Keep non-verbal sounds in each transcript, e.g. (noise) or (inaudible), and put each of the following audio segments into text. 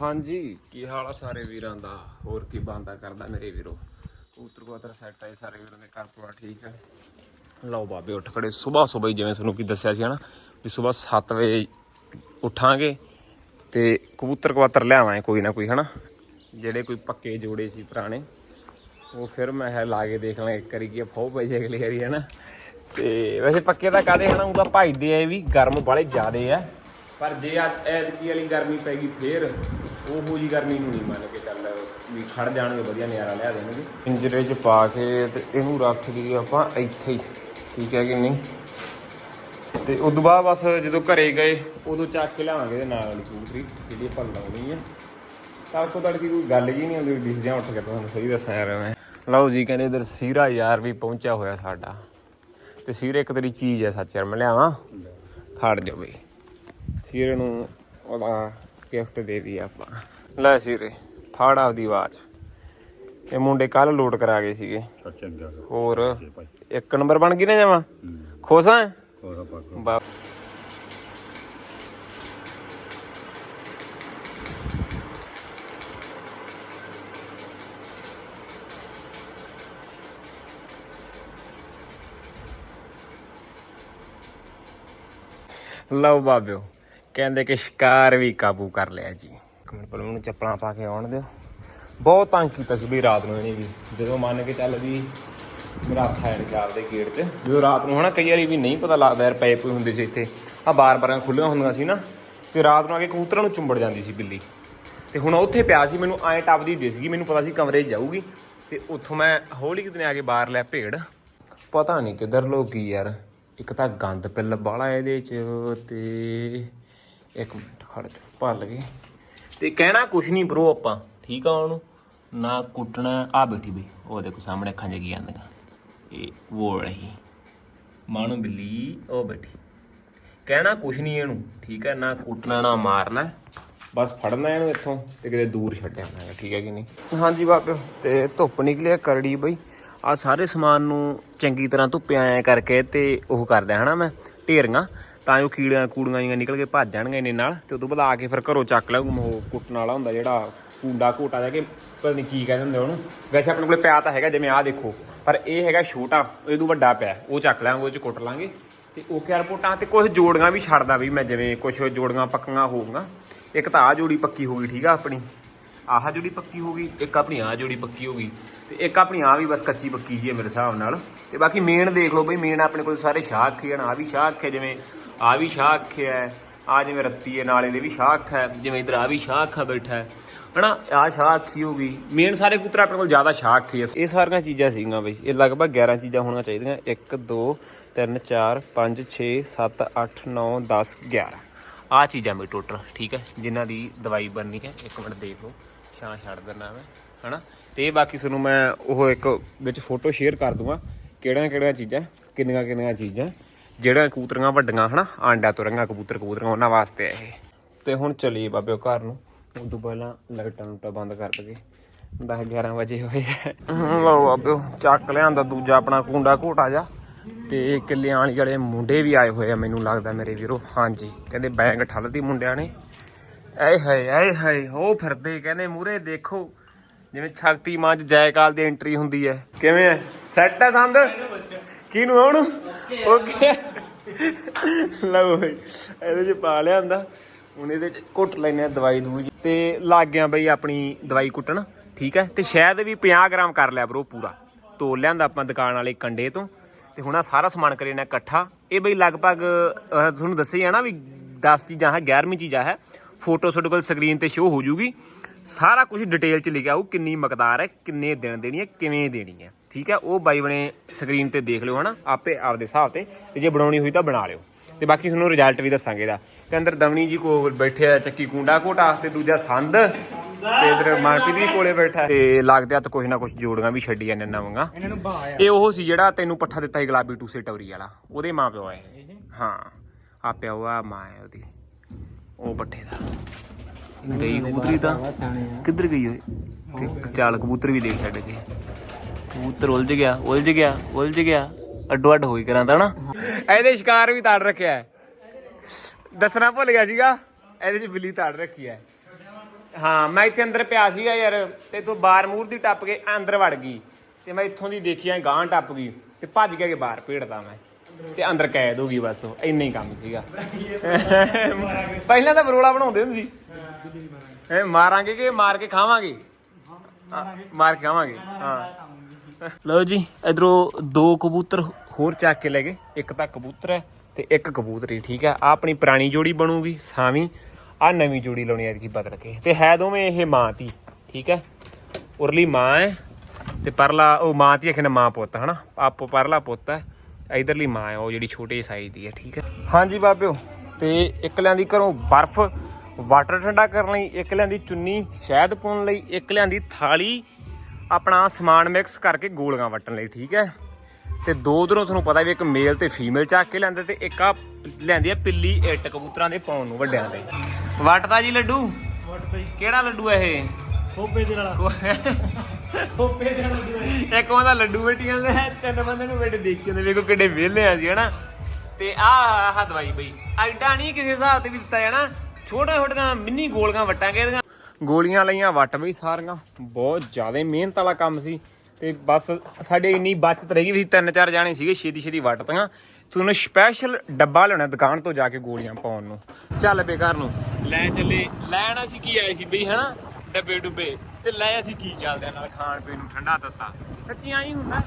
ਹਾਂਜੀ। ਕੀ ਹਾਲ ਆ ਸਾਰੇ ਵੀਰਾਂ ਦਾ? ਹੋਰ ਕੀ ਬੰਦਾ ਕਰਦਾ ਮੇਰੇ ਵੀਰੋ? ਉਤਰ ਕੋਤਰ ਸੈੱਟ ਆਏ ਸਾਰੇ ਵੀਰਾਂ ਦੇ, ਘਰ ਪੂਰਾ ਠੀਕ ਹੈ ਲਓ ਬਾਬੇ, ਉੱਠ ਖੜੇ। ਸਵੇਰ ਸਵੇਰ ਜਿਵੇਂ ਤੁਹਾਨੂੰ ਕੀ ਦੱਸਿਆ ਸੀ ਹਨਾ, ਵੀ ਸਵੇਰ 7 ਵਜੇ ਉੱਠਾਂਗੇ ਤੇ ਕਬੂਤਰ ਕਵਾਤਰ ਲਿਆਵਾਂਗੇ ਕੋਈ ਨਾ ਕੋਈ, ਹਨਾ? ਜਿਹੜੇ ਕੋਈ ਪੱਕੇ ਜੋੜੇ ਸੀ ਪੁਰਾਣੇ, ਉਹ ਫਿਰ ਮੈਂ ਹੈ ਲਾ ਕੇ ਦੇਖ ਲਾਂ, ਇੱਕ ਵਾਰੀ ਕੀ ਫੋ ਪਈ ਜੇ ਅਗਲੀ ਵਾਰੀ, ਹਨਾ? ਤੇ ਵੈਸੇ ਪੱਕੇ ਦਾ ਕਾਦੇ ਹਨਾ? ਉਹਦਾ ਭਾਈਦੇ ਆ ਵੀ ਗਰਮ ਬਾਲੇ ਜ਼ਿਆਦੇ ਆ। ਪਰ ਜੇ ਅੱਜ ਐਤਕੀ ਵਾਲੀ ਗਰਮੀ ਪੈ ਗਈ ਫੇਰ ਉਹੋ ਜੀ ਗਰਮੀ ਨੂੰ ਨਹੀਂ ਮੰਨ ਕੇ ਚੱਲ ਵੀ ਖੜ ਜਾਣਗੇ ਵਧੀਆ ਨਿਆਰਾ ਲਿਆ ਦੇਣਗੇ। ਪਿੰਜਰੇ 'ਚ ਪਾ ਕੇ ਤੇ ਇਹਨੂੰ ਰੱਖ ਦਈਏ ਆਪਾਂ ਇੱਥੇ ਹੀ ਠੀਕ ਹੈ ਕਿ ਨਹੀਂ? ਤੇ ਉਦੋਂ ਬਾਅਦ ਬਸ ਜਦੋਂ ਘਰੇ ਗਏ ਉਦੋਂ ਚੱਕ ਕੇ ਲਿਆਵਾਂਗੇ ਇਹਦੇ ਨਾਲ ਵਾਲੀ ਕੂਤਰੀ ਜਿਹੜੀ ਆਪਾਂ ਲਾਉਣੀ ਹੈ ਤੜਕੋ ਤੜਕੀ ਕੋਈ ਗੱਲ ਜੀ ਨਹੀਂ ਹੁੰਦੀ ਦਿਸਦਿਆਂ ਉੱਠ ਕੇ ਤੁਹਾਨੂੰ ਸਹੀ ਦੱਸਾਂ ਯਾਰ ਮੈਂ। ਲਓ ਜੀ ਕਹਿੰਦੇ ਇਧਰ ਸੀਰਾ ਯਾਰ ਵੀ ਪਹੁੰਚਿਆ ਹੋਇਆ ਸਾਡਾ। ਤੇ ਸੀਰੇ ਇੱਕ ਤੇਰੀ ਚੀਜ਼ ਹੈ ਸੱਚ ਯਾਰ ਮੈਂ ਲਿਆਵਾਂ। ਖੜ ਜਾ ਬਈ। ਸੀਰੇ ਨੂੰ ਉਹਦਾ ਗਿਫਟ ਦੇ ਦੀ ਆਪਾਂ। ਲੈ ਸੀਰੇ ਫਾੜ ਆਪਦੀ ਆਵਾਜ਼। ਇਹ ਮੁੰਡੇ ਕੱਲ ਲੋਡ ਕਰਾ ਗਏ ਸੀਗੇ। ਚੰਗਾ। ਹੋਰ ਇੱਕ ਨੰਬਰ ਬਣ ਗਈ ਨਾ ਜਾਵਾਂ ਖੁਸ਼ ਆ? ਹੋਰ ਆਪਾਂ ਬਾ ਲਓ ਬਾਬਿਓ। ਕਹਿੰਦੇ ਕਿ ਸ਼ਿਕਾਰ ਵੀ ਕਾਬੂ ਕਰ ਲਿਆ ਜੀ। ਇੱਕ ਮਿੰਟ ਪਹਿਲਾਂ ਮੈਨੂੰ ਚੱਪਲਾਂ ਪਾ ਕੇ ਆਉਣ ਦਿਓ। ਬਹੁਤ ਤੰਗ ਕੀਤਾ ਸੀ ਵੀ ਰਾਤ ਨੂੰ ਇਹਨੇ ਵੀ। ਜਦੋਂ ਮੰਨ ਕੇ ਚੱਲ ਵੀ ਮੇਰਾ ਹੱਥ ਆਇਆ ਸ਼ਰਾਬ ਦੇ ਗੇਟ 'ਚ ਜਦੋਂ ਰਾਤ ਨੂੰ ਹਨਾ ਕਈ ਵਾਰੀ ਵੀ ਨਹੀਂ ਪਤਾ ਲੱਗਦਾ ਯਾਰ ਪਏ ਪਏ ਹੁੰਦੇ ਸੀ ਇੱਥੇ। ਆ ਬਾਰ-ਬਾਰਾਂ ਖੁੱਲੀਆਂ ਹੁੰਦੀਆਂ ਸੀ ਨਾ, ਤੇ ਰਾਤ ਨੂੰ ਆ ਕੇ ਕਬੂਤਰਾਂ ਨੂੰ ਚੁੰਬੜ ਜਾਂਦੀ ਸੀ ਬਿੱਲੀ। ਤੇ ਹੁਣ ਉੱਥੇ ਪਿਆ ਸੀ, ਮੈਨੂੰ ਐਂ ਟੱਪਦੀ ਦਿਸ ਗਈ ਮੈਨੂੰ ਪਤਾ ਸੀ ਕਮਰੇ 'ਚ ਜਾਊਗੀ। ਤੇ ਉੱਥੋਂ ਮੈਂ ਹੌਲੀ ਕਿਤੇ ਆ ਕੇ ਬਾਹਰ ਲੈ ਭੇੜ ਪਤਾ ਨਹੀਂ ਕਿੱਧਰ ਲੋਕੀ ਯਾਰ, ਇੱਕ ਤਾਂ ਗੰਦ ਪਿੱਲ ਬਾਲਾ ਇਹਦੇ 'ਚ ਤੇ ਇੱਕ ਮਿੰਟ ਖੜ ਜਾ। ਭੱਲ ਗਈ। ਤੇ ਕਹਿਣਾ ਕੁਛ ਨਹੀਂ ਬ్రో ਆਪਾਂ। ਠੀਕ ਆ ਉਹਨੂੰ। ਨਾ ਕੁੱਟਣਾ। ਆ ਬੈਠੀ ਬਈ। ਉਹ ਦੇਖੋ ਸਾਹਮਣੇ ਅੱਖਾਂ ਜਗੀ ਜਾਂਦੀਆਂ ਇਹ ਉਹ ਰਹੀ ਮਾਣੂ ਬਿੱਲੀ ਉਹ ਬੈਠੀ। ਕਹਿਣਾ ਕੁਛ ਨਹੀਂ ਇਹਨੂੰ। ਠੀਕ ਹੈ ਨਾ ਕੁੱਟਣਾ ਨਾ ਮਾਰਨਾ। ਬਸ ਫੜਨਾ ਇਹਨੂੰ ਇੱਥੋਂ ਤੇ ਕਿਤੇ ਦੂਰ ਛੱਡਿਆ ਮੈਂ ਠੀਕ ਹੈ ਕਿ ਨਹੀਂ? ਹਾਂਜੀ ਬਾਬਿਓ ਤੇ ਧੁੱਪ ਨਿਕਲਿਆ ਕਰੜੀ ਬਈ। ਆ ਸਾਰੇ ਸਮਾਨ ਨੂੰ ਚੰਗੀ ਤਰ੍ਹਾਂ ਧੁੱਪੇ ਆਇਆ ਕਰਕੇ ਤੇ ਉਹ ਕਰਦਾ ਹਨਾ ਮੈਂ ਢੇਰੀਆਂ। ਤਾਂ ਜੋ ਕੀੜੀਆਂ ਕੂੜੀਆਂ ਜੀਆਂ ਨਿਕਲ ਕੇ ਭੱਜ ਜਾਣਗੇ ਇਹਨੇ ਨਾਲ ਤੇ ਉਦੋਂ ਬਾਅਦ ਆ ਕੇ ਫਿਰ ਘਰੋਂ ਚੱਕ ਲਿਆ ਉਹ ਕੁੱਟਣ ਵਾਲਾ ਹੁੰਦਾ ਜਿਹੜਾ ਕੁੰਡਾ ਘੋਟਾ ਜਾ ਕੇ ਪਤਾ ਨਹੀਂ ਕੀ ਕਹਿੰਦੇ ਹੁੰਦੇ ਉਹਨੂੰ। ਵੈਸੇ ਆਪਣੇ ਕੋਲੇ ਪਿਆ ਤਾਂ ਹੈਗਾ ਜਿਵੇਂ ਆਹ ਦੇਖੋ, ਪਰ ਇਹ ਹੈਗਾ ਛੋਟਾ ਇਹਦੋਂ ਵੱਡਾ ਪਿਆ, ਉਹ ਚੱਕ ਲਾਂਗੇ ਉਹ ਚ ਕੁੱਟ ਲਾਂਗੇ। ਤੇ ਓਕੇ ਕਿਆਰ ਪੋਟਾਂ ਤੇ ਕੁਝ ਜੋੜੀਆਂ ਵੀ ਛੱਡਦਾ ਵੀ ਮੈਂ ਜਿਵੇਂ ਕੁਝ ਜੋੜੀਆਂ ਪੱਕੀਆਂ ਹੋਊਗਾ ਇੱਕ ਤਾਂ ਆ ਜੋੜੀ ਪੱਕੀ ਹੋ ਗਈ, ਠੀਕ ਆ ਆਪਣੀ। ਆਹ ਜੋੜੀ ਪੱਕੀ ਹੋ ਗਈ, ਇੱਕ ਆਪਣੀ ਆ ਜੋੜੀ ਪੱਕੀ ਹੋ ਗਈ। ਤੇ ਇੱਕ ਆਪਣੀ ਆ ਵੀ ਬਸ ਕੱਚੀ ਪੱਕੀ ਜੀ ਹੈ ਮੇਰੇ ਹਿਸਾਬ ਨਾਲ। ਤੇ ਬਾਕੀ ਮੇਨ ਦੇਖ ਲਓ ਬਈ ਮੇਨ ਆਪਣੇ ਕੋਲ ਸਾਰੇ ਸ਼ਾਹ ਅੱਖੇ ਹਨ ਆ ਵੀ ਸ਼ਾਹ ਅੱਖੇ ਜਿਵੇਂ ਆ ਵੀ ਸ਼ਾਹ ਅੱਖੇ ਹੈ, ਆ ਜਿਵੇਂ ਰੱਤੀ ਹੈ, ਨਾਲੇ ਦੇ ਵੀ ਸ਼ਾਹ ਅੱਖ ਹੈ, ਜਿਵੇਂ ਇਧਰ ਆ ਵੀ ਸ਼ਾਹ ਅੱਖਾ ਬੈਠਾ ਹੈ। ਹਨਾ, ਆ ਸ਼ਾਹ ਅੱਖੀ ਹੋ ਗਈ? ਮੇਨ ਸਾਰੇ ਕਬੂਤਰ ਆਪਣੇ ਕੋਲ ਜ਼ਿਆਦਾ ਸ਼ਾਹ ਅੱਖੀ ਹੈ ਇਹ ਸਾਰੀਆਂ ਚੀਜ਼ਾਂ ਸੀਗੀਆਂ ਬਈ। ਇਹ ਲਗਭਗ 11 ਚੀਜ਼ਾਂ ਹੋਣੀਆਂ ਚਾਹੀਦੀਆਂ। 1 2 3 4 5 6 7 8 9 10 11 ਆ ਚੀਜ਼ਾਂ ਬਈ ਟੋਟਲ ਠੀਕ ਹੈ? ਜਿਨ੍ਹਾਂ ਦੀ ਦਵਾਈ ਬਣਨੀ ਹੈ। ਇੱਕ ਮਿੰਟ ਦੇਖ ਲਓ। ਛਾਂ ਛੱਡ ਦਿੰਦਾ ਮੈਂ, ਹਨਾ? ਤੇ ਇਹ ਬਾਕੀ ਤੁਹਾਨੂੰ ਮੈਂ ਉਹ ਇੱਕ ਵਿੱਚ ਫੋਟੋ ਸ਼ੇਅਰ ਕਰ ਦੂੰਗਾ। ਕਿਹੜੀਆਂ ਕਿਹੜੀਆਂ ਚੀਜ਼ਾਂ ਕਿੰਨੀਆਂ ਕਿੰਨੀਆਂ ਚੀਜ਼ਾਂ। ਜਿਹੜੀਆਂ ਕਬੂਤਰੀਆਂ ਵੱਡੀਆਂ ਹਨਾ ਆਂਡਾ ਤੁਰੰਗਾ ਕਬੂਤਰ ਕਬੂਤਰੀਆਂ, ਉਹਨਾਂ ਵਾਸਤੇ ਆ ਇਹ। ਤੇ ਹੁਣ ਚਲੀਏ ਉਹ ਘਰ ਨੂੰ। ਉਦੋਂ ਪਹਿਲਾਂ ਲਾਈਟਾਂ ਨੂੰ ਬੰਦ ਕਰ ਦਗੇ 10 11 ਵਜੇ ਹੋਏ ਆ। ਲਓ ਬਾਬਿਓ ਚੱਕ ਲਿਆਂਦਾ, ਦੂਜਾ ਆਪਣਾ ਕੁੰਡਾ ਘੋਟਾ ਜਾ ਤੇ ਕਿੱਲਿਆਂ ਵਾਲੀ ਵਾਲੇ ਮੁੰਡੇ ਵੀ ਆਏ ਹੋਏ ਆ, ਮੈਨੂੰ ਲੱਗਦਾ ਮੇਰੇ ਵੀਰੋ। ਹਾਂਜੀ, ਕਹਿੰਦੇ ਬੈਂਗ ਠੱਲਦੀ ਮੁੰਡਿਆਂ ਨੇ। ਐ ਹਾਏ ਐ ਹਾਏ ਹੋ ਫਿਰਦੇ ਕਹਿੰਦੇ ਮੂਰੇ ਦੇਖੋ। ਜਿਵੇਂ ਸ਼ਕਤੀਮਾਨ ਚ ਜੈਕਾਲ ਦੀ ਐਂਟਰੀ ਹੁੰਦੀ ਹੈ। ਕਿਵੇਂ ਐ ਸੈੱਟ ਹੈ ਸੰਦ? ਕਿਹਨੂੰ ਆਉਣ ਓਕੇ। ਲਓ ਬਈ, ਇਹਦੇ ਚ ਪਾ ਲਿਆ ਹੁੰਦਾ ਹੁਣ ਇਹਦੇ ਚ ਕੁੱਟ ਲੈਨੇ ਆ ਦਵਾਈ ਦੂਜੀ ਤੇ ਲੱਗ ਗਿਆ ਬਈ ਆਪਣੀ ਦਵਾਈ ਕੁੱਟਣ, ਠੀਕ ਹੈ? ਤੇ ਸ਼ਾਇਦ ਵੀ 50 ਗ੍ਰਾਮ ਕਰ ਲਿਆ ਬਰੋ ਪੂਰਾ। ਤੋਲ ਲਿਆਂਦਾ ਆਪਾਂ ਦੁਕਾਨ ਵਾਲੇ ਕੰਡੇ ਤੋਂ। ਤੇ ਹੁਣ ਆ ਸਾਰਾ ਸਮਾਨ ਕਰੇ ਨਾ ਇਕੱਠਾ। ਇਹ ਬਈ ਲਗਭਗ ਤੁਹਾਨੂੰ ਦੱਸਿਆ ਹੀ ਨਾ ਵੀ 10 ਚੀਜ਼ਾਂ ਹੈ 11ਵੀਂ ਚੀਜ਼ਾਂ ਹੈ। ਫੋਟੋ ਤੁਹਾਡੇ ਕੋਲ ਸਕਰੀਨ ਤੇ ਸ਼ੋ ਹੋ ਜੂਗੀ। ਸਾਰਾ ਕੁਝ ਡਿਟੇਲ ਚ ਲਿਖਿਆ ਹੋਊ ਕਿੰਨੀ ਮਕਦਾਰ ਹੈ ਕਿੰਨੇ ਦਿਨ ਦੇਣੀ ਹੈ ਕਿਵੇਂ ਦੇਣੀ ਹੈ। ਠੀਕ ਹੈ? ਉਹ ਬਾਈ ਬਣੇ ਸਕਰੀਨ ਤੇ ਦੇਖ ਲਿਓ ਹਨਾ? ਆਪੇ ਆਪਦੇ ਹਿਸਾਬ ਤੇ ਤੇ ਜੇ ਬਣਾਉਣੀ ਹੋਈ ਤਾਂ ਬਣਾ ਲਿਓ। ਤੇ ਬਾਕੀ ਤੁਹਾਨੂੰ ਰਿਜ਼ਲਟ ਵੀ ਦੱਸਾਂਗੇ ਇਹਦਾ। ਤੇ ਅੰਦਰ ਦਵਣੀ ਜੀ ਕੋ ਬੈਠਿਆ ਚੱਕੀ ਕੁੰਡਾ ਘੋਟਾ ਤੇ ਦੂਜਾ ਸੰਦ। ਤੇ ਇਧਰ ਮਨਪ੍ਰੀਤ ਵੀ ਕੋਲੇ ਬੈਠਾ। ਤੇ ਲੱਗਦੇ ਹੱਥ ਕੁਛ ਨਾ ਕੁਛ ਜੋੜੀਆਂ ਵੀ ਛੱਡੀਆਂ ਨੇ ਨਵਾਂਗਾ ਇਹ ਉਹ ਸੀ ਜਿਹੜਾ ਤੈਨੂੰ ਪੱਠਾ ਦਿੱਤਾ ਸੀ ਗੁਲਾਬੀ ਟੂਸੇ ਟਵਰੀ ਵਾਲਾ। ਉਹਦੇ ਮਾਂ ਪਿਓ ਆਏ। ਹਾਂ। ਆ ਪਿਓ ਆ ਮਾਂ ਹੈ ਉਹਦੀ। ਉਹ ਪੱਠੇ ਦਾ। ਗਈ ਕਬੂਤਰੀ ਤਾਂ? ਕਿੱਧਰ ਗਈ ਓਏ? ਤੇ ਚਾਲ ਕਬੂਤਰ ਵੀ ਦੇਖ ਛੱਡ ਗਏ ਕਬੂਤਰ ਉਲਝ ਗਿਆ ਉਲਝ ਗਿਆ ਉਲਝ ਗਿਆ। ਅੱਡੋ ਅੱਡ ਹੋਈ ਕਰਾਂਦਾ ਨਾ। ਇਹਦੇ ਸ਼ਿਕਾਰ ਵੀ ਤਾੜ ਰੱਖਿਆ ਹੈ। ਦੱਸਣਾ ਭੁੱਲ ਗਿਆ ਸੀਗਾ ਇਹਦੇ ਚ ਬਿੱਲੀ ਤਾੜ ਰੱਖੀ ਹੈ। ਹਾਂ ਮੈਂ ਇੱਥੇ ਅੰਦਰ ਪਿਆ ਸੀਗਾ ਯਾਰ ਤੇ ਤੂੰ ਬਾਰ ਮੂਰ ਦੀ ਟੱਪ ਕੇ ਅੰਦਰ ਵੜ ਗਈ। ਤੇ ਮੈਂ ਇੱਥੋਂ ਦੀ ਦੇਖੀ ਐ ਗਾਂ ਟੱਪ ਗਈ। ਤੇ ਭੱਜ ਕੇ ਬਾਹਰ ਭੇੜਦਾ ਮੈਂ। ਤੇ ਅੰਦਰ ਕੈਦ ਹੋ ਗਈ ਬਸ ਉਹ ਇੰਨਾ ਹੀ ਕੰਮ ਸੀਗਾ। ਪਹਿਲਾਂ ਤਾਂ ਬਰੋਲਾ ਬਣਾਉਂਦੇ ਹੁੰਦੇ ਸੀ। ਇਹ ਮਾਰਾਂਗੇ ਕਿ ਮਾਰ ਕੇ ਖਾਵਾਂਗੇ? ਮਾਰ ਕੇ ਖਾਵਾਂਗੇ ਹਾਂ। ਲਓ ਜੀ ਇਧਰੋਂ ਦੋ ਕਬੂਤਰ ਹੋਰ ਚੱਕ ਕੇ ਲੈ ਗਏ। ਇੱਕ ਤਾਂ ਕਬੂਤਰ ਹੈ ਤੇ ਇੱਕ ਕਬੂਤਰੀ ਠੀਕ ਹੈ। ਆ ਆਪਣੀ ਪੁਰਾਣੀ ਜੋੜੀ ਬਣੂਗੀ ਸਾਵੀਂ। ਆ ਨਵੀਂ ਜੋੜੀ ਲਾਉਣੀ ਐ ਕੀ ਬਦਲ ਕੇ। ਤੇ ਹੈ ਦੋਵੇਂ ਇਹ ਮਾਂ ਤੀ ਠੀਕ ਹੈ। ਉਰਲੀ ਮਾਂ ਹੈ ਤੇ ਪਰਲਾ ਉਹ ਮਾਂ ਤੀ ਅਖੇ ਮਾਂ ਪੁੱਤ ਹਨਾ? ਆਪੋ ਪਰਲਾ ਪੁੱਤ ਹੈ। ਇਧਰਲੀ ਮਾਂ ਹੈ ਉਹ ਜਿਹੜੀ ਛੋਟੇ ਸਾਈਜ਼ ਦੀ ਹੈ ਠੀਕ ਹੈ? ਹਾਂਜੀ ਬਾਬਿਓ ਤੇ ਇੱਕ ਲਿਆਂਦੀ ਘਰੋਂ ਬਰਫ਼ ਵਾਟਰ ਠੰਡਾ ਕਰਨ ਲਈ ਇੱਕ ਲਿਆਂਦੀ ਚੁੰਨੀ ਸ਼ਹਿਦ ਪਾਉਣ ਲਈ ਇੱਕ ਲਿਆਂਦੀ ਥਾਲੀ ਆਪਣਾ ਸਮਾਨ ਮਿਕਸ ਕਰਕੇ ਗੋਲੀਆਂ ਵੱਟਣ ਲਈ ਠੀਕ ਹੈ? ਤੇ ਦੋ ਉਧਰੋਂ ਤੁਹਾਨੂੰ ਪਤਾ ਵੀ ਇੱਕ ਮੇਲ ਤੇ ਫੀਮੇਲ ਚੱਕ ਕੇ ਲੈਂਦੇ ਤੇ ਇੱਕ ਆ ਲੈਂਦੀ ਆ ਪਿੱਲੀ ਇੱਟ ਕਬੂਤਰਾਂ ਦੇ ਪਾਉਣ ਨੂੰ ਵੱਡਿਆਂ ਦੇ ਵੱਟਦਾ ਜੀ ਲੱਡੂ? ਵਟ ਪਈ ਕਿਹੜਾ ਲੱਡੂ ਹੈ ਇਹ? ਖੋਪੇ ਦੇ ਨਾਲ। ਖੋਪੇ ਦੇ ਨਾਲ ਇੱਕ ਉਹਦਾ ਲੱਡੂ ਬੇਟੀਆਂ ਦੇ ਤਿੰਨ ਬੰਦੇ ਨੂੰ ਬੇਟੇ ਦੇਖ ਕੇ ਵੇਖੋ ਕਿੱਡੇ ਵਿਹਲੇ ਆ ਜੀ ਹਨਾ? ਤੇ ਆ ਆਹ ਦਵਾਈ ਬਈ। ਐਡਾ ਨਹੀਂ ਕਿਸੇ ਹਿਸਾਬ ਤੇ ਵੀ ਦਿੱਤਾ ਜਾਣਾ। ਛੋਟੇ ਛੋਟੀਆਂ ਮਿੰਨੀ ਗੋਲੀਆਂ ਵਟਾਂਗੇ ਇਹਦੀਆਂ। ਗੋਲੀਆਂ ਲਈਆਂ ਵੱਟ ਬਈ ਸਾਰੀਆਂ। ਬਹੁਤ ਜ਼ਿਆਦਾ ਮਿਹਨਤ ਵਾਲਾ ਕੰਮ ਸੀ। ਤੇ ਬਸ ਸਾਡੇ ਇੰਨੀ ਬਚਤ ਰਹੀ ਵੀ ਤਿੰਨ ਚਾਰ ਜਾਣੇ ਸੀਗੇ ਛੇਤੀ ਛੇਤੀ ਵੱਟਦੀਆਂ ਤੁਹਾਨੂੰ ਸਪੈਸ਼ਲ ਡੱਬਾ ਲੈਣਾ ਦੁਕਾਨ ਤੋਂ ਜਾ ਕੇ ਗੋਲੀਆਂ ਪਾਉਣ ਨੂੰ। ਚੱਲ ਪੇ ਘਰ ਨੂੰ। ਲੈ ਚੱਲੇ। ਲੈਣ ਅਸੀਂ ਕੀ ਆਏ ਸੀ ਬਈ ਹਨਾ? ਡੱਬੇ ਡੁੱਬੇ ਤੇ ਲੈ ਅਸੀਂ ਕੀ ਚੱਲਦੇ ਨਾਲ ਖਾਣ ਪੀਣ ਨੂੰ ਠੰਡਾ ਤੱਤਾ। ਸੱਚੀ ਆਈ ਹੁੰਦਾ।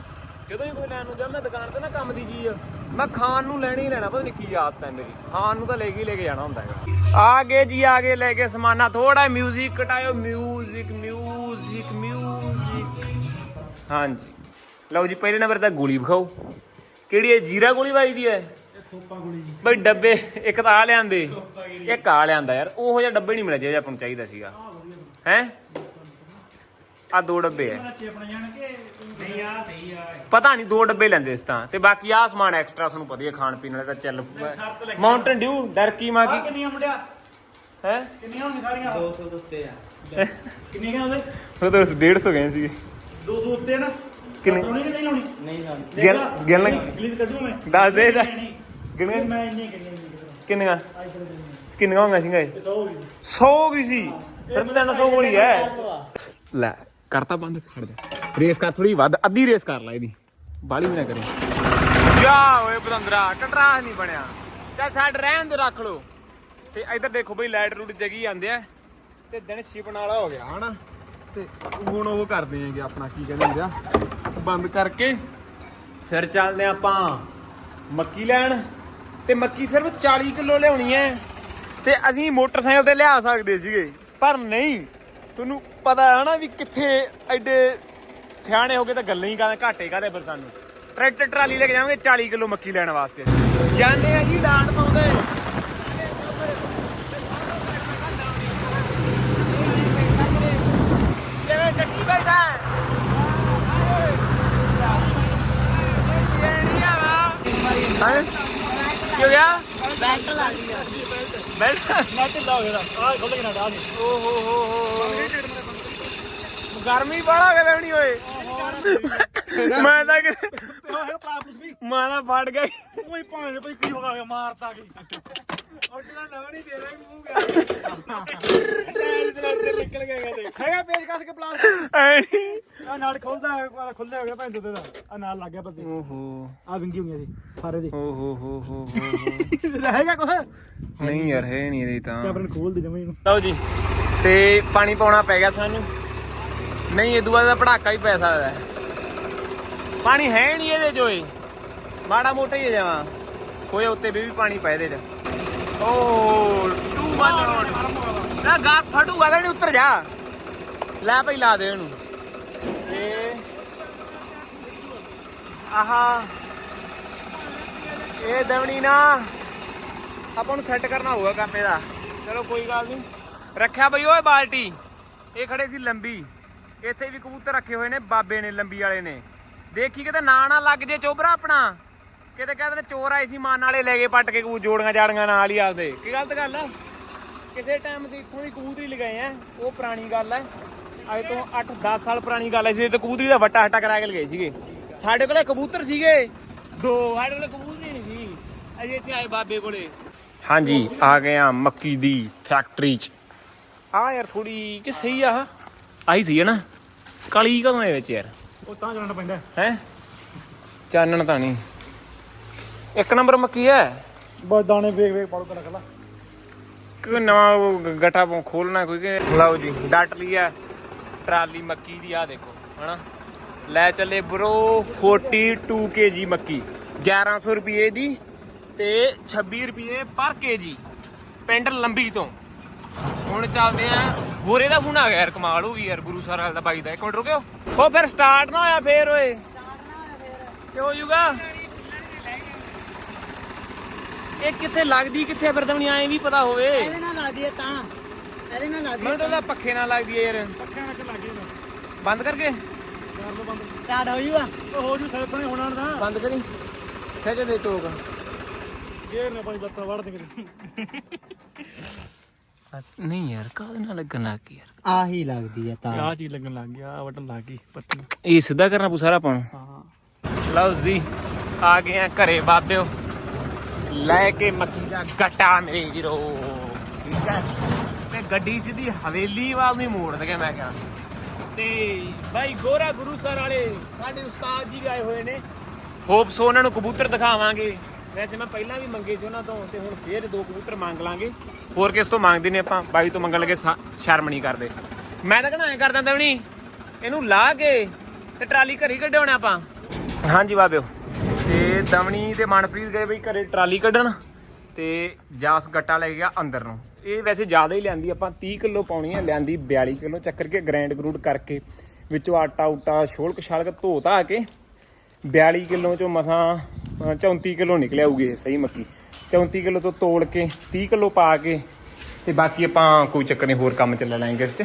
ਜਦੋਂ ਹੀ ਕੋਈ ਲੈਣ ਨੂੰ ਜਾਂਦਾ ਦੁਕਾਨ ਤੇ ਨਾ ਕੰਮ ਦੀ ਚੀਜ਼। ਮੈਂ ਖਾਣ ਨੂੰ ਲੈਣੀ ਹੀ ਲੈਣਾ ਪਤਾ ਨਹੀਂ ਕੀ ਆਦਤ ਹੈ ਮੇਰੀ ਖਾਣ ਨੂੰ ਤਾਂ ਲੈ ਕੇ ਹੀ ਲੈ ਕੇ ਜਾਣਾ ਹੁੰਦਾ ਹੈਗਾ। ਆ ਗਏ ਜੀ ਆ ਗਏ ਲੈ ਕੇ ਸਮਾਨਾ। ਥੋੜਾ ਮਿਊਜ਼ਿਕ ਘਟਾਇਓ। ਮਿਊਜ਼ਿਕ ਮਿਊਜ਼ਿਕ ਮਿਊਜ਼ਿਕ ਹਾਂਜੀ। ਲਓ ਜੀ ਪਹਿਲੇ ਨੰਬਰ ਤਾਂ ਗੋਲੀ ਵਿਖਾਓ। ਕਿਹੜੀ ਹੈ ਜੀਰਾ ਗੋਲੀ ਵੱਜਦੀ ਹੈ? ਇਹ ਖੋਪਾ ਗੁਲੀ ਜੀ। ਬਈ ਡੱਬੇ ਇੱਕ ਤਾਂ ਆ ਲਿਆਂਦੇ। ਇੱਕ ਆ ਲਿਆਂਦਾ ਯਾਰ। ਉਹੋ ਜਿਹਾ ਡੱਬੇ ਨਹੀਂ ਮਿਲਿਆ ਜਿਹੜਾ ਆਪਾਂ ਨੂੰ ਚਾਹੀਦਾ ਸੀਗਾ। ਹੈ? ਆ ਦੋ ਡੱਬੇ ਐ ਨਹੀਂ ਆ। ਸਹੀ ਆ ਪਤਾ ਨਹੀਂ ਦੋ ਡੱਬੇ ਲੈਂਦੇ ਇਸ ਤਾਂ। ਤੇ ਬਾਕੀ ਆ ਸਮਾਨ ਐਕਸਟਰਾ ਤੁਹਾਨੂੰ ਵਧੀਆ ਖਾਣ ਪੀਣ ਵਾਲੇ ਤਾਂ ਚੱਲ ਮਾਊਂਟਨ ਡਿਊ ਡਰਕੀ ਮਾ ਆ ਕੀ ਕਿੰਨੀਆਂ ਮੁੰਡਿਆ? ਹੈ? ਕਿੰਨੀਆਂ ਹੋਣੀਆਂ ਸਾਰੀਆਂ? 200 ਦੇ ਉੱਤੇ ਆ। ਕਿੰਨੀਆਂ ਕਹਿੰਦੇ ਉਹ ਤਾਂ 150 ਗਏ ਸੀ 200 ਉੱਤੇ ਨਾ? ਕਿੰਨੀ? ਲਾਉਣੀ ਕਿ ਨਹੀਂ ਲਾਉਣੀ? ਨਹੀਂ ਲਾਉਣੀ। ਗਿਣ- ਗਿਣ ਲੈ। ਇੰਗਲਿਸ਼ ਕੱਢੂ ਮੈਂ। ਦੱਸ ਦੇ ਇਹਦਾ। ਨਹੀਂ? ਮੈਂ ਇੰਨੀ ਕਿੰਨੀ ਕਿੰਨੀਆਂ? ਕਿੰਨੀਆਂ ਹੋਈਆਂ ਸੀਗਾ ਇਹ? 100 ਹੋ ਗਈ। 100 ਗਈ ਸੀ? ਫਿਰ 300 ਗੋਲੀ ਹੈ। ਲੈ, ਕਰਤਾ ਬੰਦ, ਖੜ ਜਾ। ਰੇਸ ਕਰ ਥੋੜੀ ਵੱਧ, ਅੱਧੀ ਰੇਸ ਕਰ ਲੈ ਇਹਦੀ। ਬਾਲੀ ਵੀ ਨਾ ਕਰੀ। ਜਾ ਓਏ ਬਦੰਦਰਾ ਟਟਰਾਹ ਨਹੀਂ ਬਣਿਆ। ਚੱਲ ਛੱਡ, ਰਹਿਣ ਦੇ, ਰੱਖ ਲੋ ਤੇ ਇੱਧਰ ਦੇਖੋ ਬਈ, ਲਾਈਟ ਰੂਟ ਜਗੀ ਜਾਂਦੇ ਆ। ਤੇ ਦਿਨ ਛਿਪਣ ਵਾਲਾ ਹੋ ਗਿਆ, ਹਨਾ? ਤੇ ਹੁਣ ਉਹ ਕਰਦੇ ਆਂਗੇ ਆਪਣਾ, ਕੀ ਕਹਿੰਦੇ ਹੁੰਦੇ ਆ? ਬੰਦ ਕਰਕੇ। ਫਿਰ ਚੱਲਦੇ ਹਾਂ ਆਪਾਂ ਮੱਕੀ ਲੈਣ। ਤੇ ਮੱਕੀ ਸਿਰਫ 40 ਕਿਲੋ ਲਿਆਉਣੀ ਹੈ। ਤੇ ਅਸੀਂ ਮੋਟਰਸਾਈਕਲ ਤੇ ਲਿਆ ਸਕਦੇ ਸੀਗੇ। ਪਰ ਨਹੀਂ, ਤੁਹਾਨੂੰ ਪਤਾ ਹੈ ਨਾ ਵੀ ਕਿੱਥੇ ਐਡੇ ਸਿਆਣੇ ਹੋ ਗਏ ਤਾਂ ਗੱਲਾਂ ਹੀ ਕਰਦੇ ਘਾਟੇ ਕਾਦੇ ਫਿਰ ਸਾਨੂੰ? ਟਰੈਕਟਰ ਟਰਾਲੀ ਲੈ ਕੇ ਜਾਵਾਂਗੇ 40 ਕਿਲੋ ਮੱਕੀ ਲੈਣ ਵਾਸਤੇ। ਜਾਂਦੇ ਆ ਜੀ ਲਾਣ ਪਾਉਂਦੇ। ਕਿਵੇਂ ਚੱਕੀ ਬੈਠਾ ਹੈ। ਹਾਂ। ਕੀ ਹੋ ਗਿਆ? ਬੈਲਟ ਲਾ ਲਈ ਬੈਠ ਨੈਟ ਲਾ ਗਿਆ ਆ ਖੁੱਲ ਗਿਆ ਨਾ ਓ ਹੋ ਹੋ ਹੋ ਗਰਮੀ ਬਾਹਲਾ ਕਦੇ ਨਹੀਂ ਹੋਏ। ਮੈਂ ਤਾਂ ਕਿਤੇ ਮਾਂ ਦਾ ਫੜ ਗਿਆ। ਕੋਈ ਭਾਵੇਂ ਕੋਈ ਕੀ ਹੋ ਗਿਆ ਮਾਰਤਾ ਗਈ ਨਹੀਂ ਦੇ ਰਿਹਾ ਮੂੰਹ ਗਿਆ। ਟਾਇਰ ਦੇ ਨਾਲ ਨਿਕਲ ਗਿਆ ਕਦੇ ਹੈਗਾ ਪੇਜ ਕੱਸ ਕੇ ਪਲਾਸ ਐ। ਨੀ। ਆ ਨਾਲ ਖੁੱਲਦਾ ਖੁੱਲੇ ਹੋ ਗਿਆ ਭੈਣ ਦੁੱਧ ਦਾ। ਆ ਨਾਲ ਲੱਗ ਗਿਆ ਪੱਤੇ ਓਹੋ। ਆ ਵਿੰਗੀ ਹੋਈਆਂ ਸੀ ਸਾਰੇ ਦੀ। ਓ ਹੋ ਹੋ ਹੋ ਹੋ ਰਹੇਗਾ ਕੁਛ? ਨਹੀਂ ਯਾਰ ਹੈ ਨਹੀਂ ਇਹਦੀ ਤਾਂ। ਕੈਬਰਨ ਖੋਲ ਦੇ ਜਮੇ ਨੂੰ। ਲਓ ਜੀ ਤੇ ਪਾਣੀ ਪਾਉਣਾ ਪੈ ਗਿਆ ਸਾਨੂੰ। ਨਹੀਂ ਇਹ ਬਾਅਦ ਦਾ ਪੜਾਕਾ ਹੀ ਪੈ ਸਕਦਾ ਹੈ। ਪਾਣੀ ਹੈ ਨਹੀਂ ਇਹਦੇ ਚੋਏ ਮਾੜਾ ਮੋਟਾ ਹੀ ਜਾਵਾਂ ਹੋਏ ਉੱਤੇ ਵੀ ਪਾਣੀ ਪੈ ਇਹਦੇ ਚ। ਓ ਟੂ ਵਨ ਨਾ ਗਾ ਫਟੂਗਾ ਤਾਂ ਨਹੀਂ ਉੱਤਰ ਜਾ। ਲੈ ਭਾਈ ਲਾ ਦੇ ਉਹਨੂੰ ਤੇ ਆਹਾ। ਇਹ ਦਵਣੀ ਨਾ ਆਪਾਂ ਨੂੰ ਸੈੱਟ ਕਰਨਾ ਹੋਊਗਾ ਕੰਮ ਇਹਦਾ। ਚਲੋ ਕੋਈ ਗੱਲ ਨਹੀਂ। ਰੱਖਿਆ ਬਈ ਓਏ ਬਾਲਟੀ। ਇਹ ਖੜੇ ਸੀ ਲੰਬੀ। ਇੱਥੇ ਵੀ ਕਬੂਤਰ ਰੱਖੇ ਹੋਏ ਨੇ ਬਾਬੇ ਨੇ ਲੰਬੀ ਵਾਲੇ ਨੇ। ਦੇਖੀ ਕਿਤੇ ਨਾ ਨਾ ਲੱਗ ਜੇ ਚੋਬਰਾ ਆਪਣਾ। ਕਿਤੇ ਕਹਿੰਦੇ ਨੇ ਚੋਰ ਆਏ ਸੀ ਮਾਨ ਵਾਲੇ ਲੈ ਕੇ ਪੱਟ ਕੇ ਕਬੂ ਜੋੜੀਆਂ ਜਾੜੀਆਂ ਨਾਲ ਹੀ ਆਪਦੇ। ਕੀ ਗਲਤ ਗੱਲ ਆ? ਕਿਸੇ ਟਾਈਮ ਤੇ ਇੱਥੋਂ ਵੀ ਕਬੂਤਰੀ ਲਗਾਏ ਆ ਉਹ ਪੁਰਾਣੀ ਗੱਲ ਹੈ ਅੱਜ ਤੋਂ 8-10 ਸਾਲ ਪੁਰਾਣੀ ਗੱਲ ਹੈ ਸੀ ਤੇ ਕਬੂਤਰੀ ਦਾ ਵੱਟਾ ਹਟਾ ਕਰਾ ਕੇ ਲਗਾਏ ਸੀਗੇ। ਸਾਡੇ ਕੋਲੇ ਕਬੂਤਰ ਸੀਗੇ। ਦੋ ਸਾਡੇ ਕੋਲੇ ਕਬੂਤਰੀ ਨਹੀਂ ਸੀ। ਅਜੇ ਇੱਥੇ ਆਏ ਬਾਬੇ ਕੋਲੇ। ਹਾਂਜੀ ਆ ਗਏ ਆ ਮੱਕੀ ਦੀ ਫੈਕਟਰੀ 'ਚ। ਆ ਯਾਰ ਥੋੜੀ ਕਿ ਸਹੀ ਆ। ਆਹੀ ਸੀ ਹੈ ਨਾ। ਕਾਲੀ ਕਦੋਂ ਦੇ ਵਿੱਚ ਯਾਰ? ਉਹ ਤਾਂ ਜਾਣਾ ਪੈਂਦਾ ਹੈ। ਚਾਨਣ ਤਾਂ ਨਹੀਂ। ਇੱਕ ਨੰਬਰ ਮੱਕੀ ਹੈ? ਬਸ ਦਾਣੇ ਵੇਖ ਵੇਖ ਪਾੜੂ ਕਰ ਲਾ ਕੋਈ ਨਵਾਂ ਗਟਾ ਖੋਲਣਾ ਕੋਈ ਕਿ ਲਓ ਜੀ ਡੱਟ ਲਿਆ ਟਰਾਲੀ ਮੱਕੀ ਦੀ ਆ ਦੇਖੋ ਹਨਾ? ਲੈ ਚੱਲੇ ਬਰੋ 42 kg ਮੱਕੀ। 1100 ਰੁਪਏ ਦੀ ਤੇ 26 ਰੁਪਏ ਪਰ kg ਪਿੰਡ ਲੰਬੀ ਤੋਂ। ਹੁਣ ਚੱਲਦੇ ਆ। ਗੋਰੇ ਦਾ ਫੋਨ ਆ ਗਿਆ ਯਾਰ ਕਮਾਲ ਹੋ ਗਈ ਯਾਰ ਗੁਰੂ ਸਾਹਿਬ ਦਾ ਬਾਈ ਦਾ। ਇੱਕ ਮਿੰਟ ਰੁਕਿਓ। ਉਹ ਫਿਰ ਸਟਾਰਟ ਨਾ ਹੋਇਆ ਫੇਰ ਓਏ। ਕਿ ਹੋ ਜੂਗਾ ਇਹ ਕਿੱਥੇ ਲੱਗਦੀ ਕਿੱਥੇ ਆ ਫਿਰ ਤਾਂ ਨਹੀਂ ਐਂ ਵੀ ਪਤਾ ਹੋਵੇ। ਇਹਦੇ ਨਾਲ ਲੱਗਦੀ ਹੈ ਤਾਂ। ਇਹਦੇ ਨਾਲ ਲੱਗਦੀ ਮੈਨੂੰ ਤਾਂ ਉਹਦਾ ਪੱਖੇ ਨਾਲ ਲੱਗਦੀ ਹੈ ਯਾਰ। ਪੱਖਿਆਂ ਨਾਲ ਲੱਗੇ ਨਾ ਬੰਦ ਕਰਕੇ ਕਰ ਲੋ ਬੰਦ। ਸਟਾਰਟ ਹੋ ਜੂਗਾ ਉਹ ਹੋ ਜੂ ਸੈਲਫ ਨੇ ਹੋਣਾ ਨਾ ਬੰਦ ਕਰੀ। ਖਿੱਚ ਦੇ ਟੋਕ ਗੇਰ ਨੇ ਭਾਈ ਬੱਤਾ ਵੜ ਦੇ ਨਹੀਂ ਯਾਰ ਕਾਹਦੇ ਨਾਲ ਲੱਗਣ ਲੱਗ ਗਈ ਯਾਰ? ਆਹੀ ਲੱਗਦੀ ਹੈ ਤਾਂ। ਆਹ ਚੀਜ਼ ਲੱਗਣ ਲੱਗ ਗਿਆ ਆਹ ਬਟਨ ਲੱਗ ਗਈ ਪੱਤੀ। ਇਹ ਸਿੱਧਾ ਕਰਨਾ ਪੂ ਸਾਰਾ ਆਪਾਂ ਨੂੰ? ਹਾਂ ਲਓ ਜੀ ਆ ਗਏ ਆ ਘਰੇ ਬਾਬਿਓ। ਲੈ ਕੇ ਮੱਕੀ ਦਾ ਗੱਟਾ ਮੇਰੇ ਵੀਰੋ। ਠੀਕ ਹੈ ਤੇ ਗੱਡੀ ਸਿੱਧੀ ਹਵੇਲੀ ਵੱਲ ਨਹੀਂ ਮੋੜ ਦਗੇ ਮੈਂ ਕਿਹਾ। ਤੇ ਭਾਈ ਗੋਰਾ ਗੁਰੂ ਸਰ ਵਾਲੇ ਸਾਡੇ ਉਸਤਾਦ ਜੀ ਵੀ ਆਏ ਹੋਏ ਨੇ। ਹੋਪ ਸੋ ਉਹਨਾਂ ਨੂੰ ਕਬੂਤਰ ਦਿਖਾਵਾਂਗੇ। ਵੈਸੇ ਮੈਂ ਪਹਿਲਾਂ ਵੀ ਮੰਗੇ ਸੀ ਉਹਨਾਂ ਤੋਂ ਤੇ ਹੁਣ ਫੇਰ ਦੋ ਕਬੂਤਰ ਮੰਗ ਲਾਂਗੇ। ਹੋਰ ਕਿਸ ਤੋਂ ਮੰਗਦੇ ਨੇ ਆਪਾਂ? ਬਾਈ ਤੋਂ ਮੰਗਣ ਲੱਗੇ ਸਾ- ਸ਼ਰਮ ਨਹੀਂ ਕਰਦੇ। ਮੈਂ ਤਾਂ ਕਹਣਾ ਐ ਕਰ ਦਿੰਦਾ ਵੀ ਇਹਨੂੰ ਲਾ ਕੇ ਤੇ ਟਰਾਲੀ ਘਰੀ ਕੱਢਾਉਣਾ ਆਪਾਂ। ਹਾਂਜੀ ਬਾਬਿਓ। ਤੇ ਦਮਣੀ ਤੇ ਮਨਪ੍ਰੀਤ ਗਏ ਬਈ ਘਰੇ ਟਰਾਲੀ ਕੱਢਣ ਤੇ ਜਾਸ ਗੱਟਾ ਲੈ ਗਿਆ ਅੰਦਰ ਨੂੰ। ਇਹ ਵੈਸੇ ਜ਼ਿਆਦਾ ਹੀ ਲਿਆਂਦੀ ਆਪਾਂ 30 ਕਿਲੋ ਪਾਉਣੀ ਆ, ਲਿਆਂਦੀ 42 ਕਿਲੋ। ਚੱਕਰ ਕੇ ਗ੍ਰੈਂਡ ਗਰੂਡ ਕਰਕੇ ਵਿੱਚੋਂ ਆਟਾ ਉਟਾ ਛੋਲਕ ਛਾਲਕ ਧੋ ਧਾ ਕੇ 42 ਕਿਲੋ ਚੋਂ ਮਸਾਂ 34 ਕਿਲੋ ਨਿਕਲਿਆ ਹੋਊਗੀ ਸਹੀ ਮੱਕੀ। 34 ਕਿਲੋ ਤੋਂ ਤੋੜ ਕੇ 30 ਕਿਲੋ ਪਾ ਕੇ ਤੇ ਬਾਕੀ ਆਪਾਂ ਕੋਈ ਚੱਕਰ ਨਹੀਂ, ਹੋਰ ਕੰਮ ਚੱਲ ਲਾਂਗੇ ਇਸ ਚ।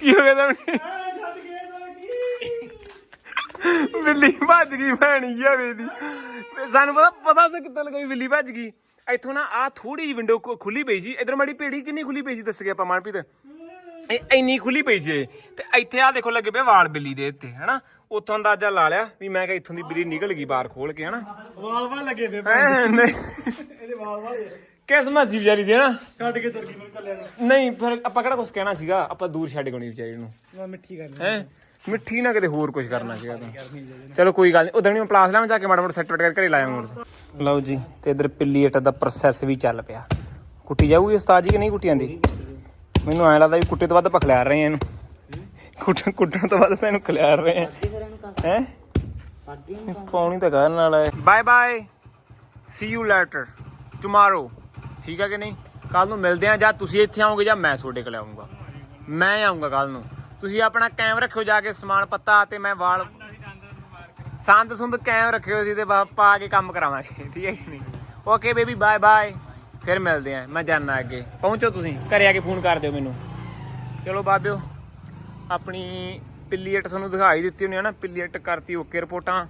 ਕੀ ਹੋ ਗਿਆ ਦਮਣੀ ਬਿੱਲੀ ਭੱਜ ਗਈ ਭੈਣੀ ਜਾਵੇ ਦੀ ਸਾਨੂੰ ਪਤਾ ਪਤਾ ਸੀ ਕਿੱਦਾਂ ਲਗਾਈ ਬਿੱਲੀ ਭੱਜ ਗਈ। ਇੱਥੋਂ ਨਾ ਆ ਥੋੜੀ ਜਿਹੀ ਵਿੰਡੋ ਖੁੱਲੀ ਪਈ ਸੀ। ਇਧਰ ਮਾੜੀ ਪੇੜੀ ਕਿੰਨੀ ਖੁੱਲੀ ਪਈ ਸੀ, ਦੱਸ ਗਿਆ ਆਪਾਂ ਮਨਪ੍ਰੀਤ? ਇਹ ਇੰਨੀ ਖੁੱਲੀ ਪਈ ਸੀ ਤੇ ਇੱਥੇ ਆ ਦੇਖੋ ਲੱਗੇ ਪਏ ਵਾਲ ਬਿੱਲੀ ਦੇ ਉੱਤੇ ਹਨਾ? ਉੱਥੋਂ ਅੰਦਾਜ਼ਾ ਲਾ ਲਿਆ ਵੀ ਮੈਂ ਕਿਹਾ ਇੱਥੋਂ ਦੀ ਬਿੱਲੀ ਨਿਕਲ ਗਈ ਬਾਹਰ ਖੋਲ ਕੇ ਹਨਾ? ਵਾਲ ਵਾਲ ਲੱਗੇ ਵੇ ਹੈਂ, ਨਹੀਂ। ਇਹਦੇ ਵਾਲ ਵਾਲ। ਕਿਸਮਤ ਸੀ ਵਿਚਾਰੀ ਦੀ ਹਨਾ? ਕੱਢ ਕੇ ਤੁਰ ਗਈ ਮੈਨੂੰ ਕੱਲਿਆ ਨੂੰ। ਨਹੀਂ ਫਿਰ ਆਪਾਂ ਕਿਹੜਾ ਕੁਝ ਕਹਿਣਾ ਸੀਗਾ? ਆਪਾਂ ਦੂਰ ਛੱਡ ਗਣੀ ਵਿਚਾਰੀ ਨੂੰ। ਮੈਂ ਮਿੱਠੀ ਕਰਨੀ ਹੈ? ਮਿੱਠੀ ਨਾ ਕਿਤੇ ਹੋਰ ਕੁਝ ਕਰਨਾ ਸੀਗਾ ਤਾਂ। ਚਲੋ ਕੋਈ ਗੱਲ ਨਹੀਂ ਉਦੋਂ ਨਹੀਂ ਪਲਾਸ ਲਾਵਾਂ ਜਾ ਕੇ ਮਾੜਾ ਮੋਟਾ ਸੈੱਟ ਵਟ ਕਰਕੇ ਘਰੇ ਲਾਇਆ ਮੋੜ ਲਓ ਜੀ ਤੇ ਇਧਰ ਪਿੱਲੀ ਅਟਾ ਦਾ ਪ੍ਰੋਸੈਸ ਵੀ ਚੱਲ ਪਿਆ। ਕੁੱਟੀ ਜਾਊਗੀ ਉਸਤਾਦ ਜੀ ਕਿ ਨਹੀਂ ਕੁੱਟੀ ਜਾਂਦੀ? ਮੈਨੂੰ ਐਂ ਲੱਗਦਾ ਵੀ ਕੁੱਟੇ ਤੋਂ ਵੱਧ ਆਪਾਂ ਖਿਲਾਰ ਰਹੇ ਆ ਇਹਨੂੰ। ਕੁੱਟ ਕੁੱਟਣ ਤੋਂ ਵੱਧ ਤਾਂ ਇਹਨੂੰ ਖਿਲਾਰ ਰਹੇ ਆ। ਹੈ? ਪਾਉਣੀ ਤਾਂ ਕਰਨ ਵਾਲਾ ਹੈ bye bye see you later tomorrow ਠੀਕ ਹੈ ਕਿ ਨਹੀਂ? ਕੱਲ ਨੂੰ ਮਿਲਦੇ ਆ ਜਾਂ ਤੁਸੀਂ ਇੱਥੇ ਆਓਗੇ ਜਾਂ ਮੈਂ ਤੁਹਾਡੇ ਕੋਲ ਆਉਂਗਾ ਮੈਂ ਆਉਂਗਾ ਕੱਲ ਨੂੰ। ਤੁਸੀਂ ਆਪਣਾ ਕੈਮ ਰੱਖਿਓ ਜਾ ਕੇ ਸਮਾਨ ਪੱਤਾ ਤੇ ਮੈਂ ਵਾਲ ਸੰਦ ਸੁੰਦ ਕੈਮ ਰੱਖਿਓ ਸੀ ਤੇ ਪਾ ਕੇ ਕੰਮ ਕਰਾਵਾਂਗੇ। (laughs) ਠੀਕ ਹੈ ਕਿ ਨਹੀਂ? ਓਕੇ ਬੇਬੀ ਬਾਏ ਬਾਏ ਫਿਰ ਮਿਲਦੇ ਆ। ਮੈਂ ਜਾਣਾ ਅੱਗੇ। ਪਹੁੰਚੋ ਤੁਸੀਂ। ਘਰੇ ਆ ਕੇ ਫੋਨ ਕਰ ਦਿਓ ਮੈਨੂੰ। ਚਲੋ ਬਾਬਿਓ। ਆਪਣੀ ਪਿੱਲੀਅਟ ਤੁਹਾਨੂੰ ਦਿਖਾਈ ਦਿੱਤੀ ਹੋਣੀ ਹੈ ਨਾ ਪਿੱਲੀਅਟ ਕਰਤੀ ਓਕੇ ਰਿਪੋਰਟਾਂ।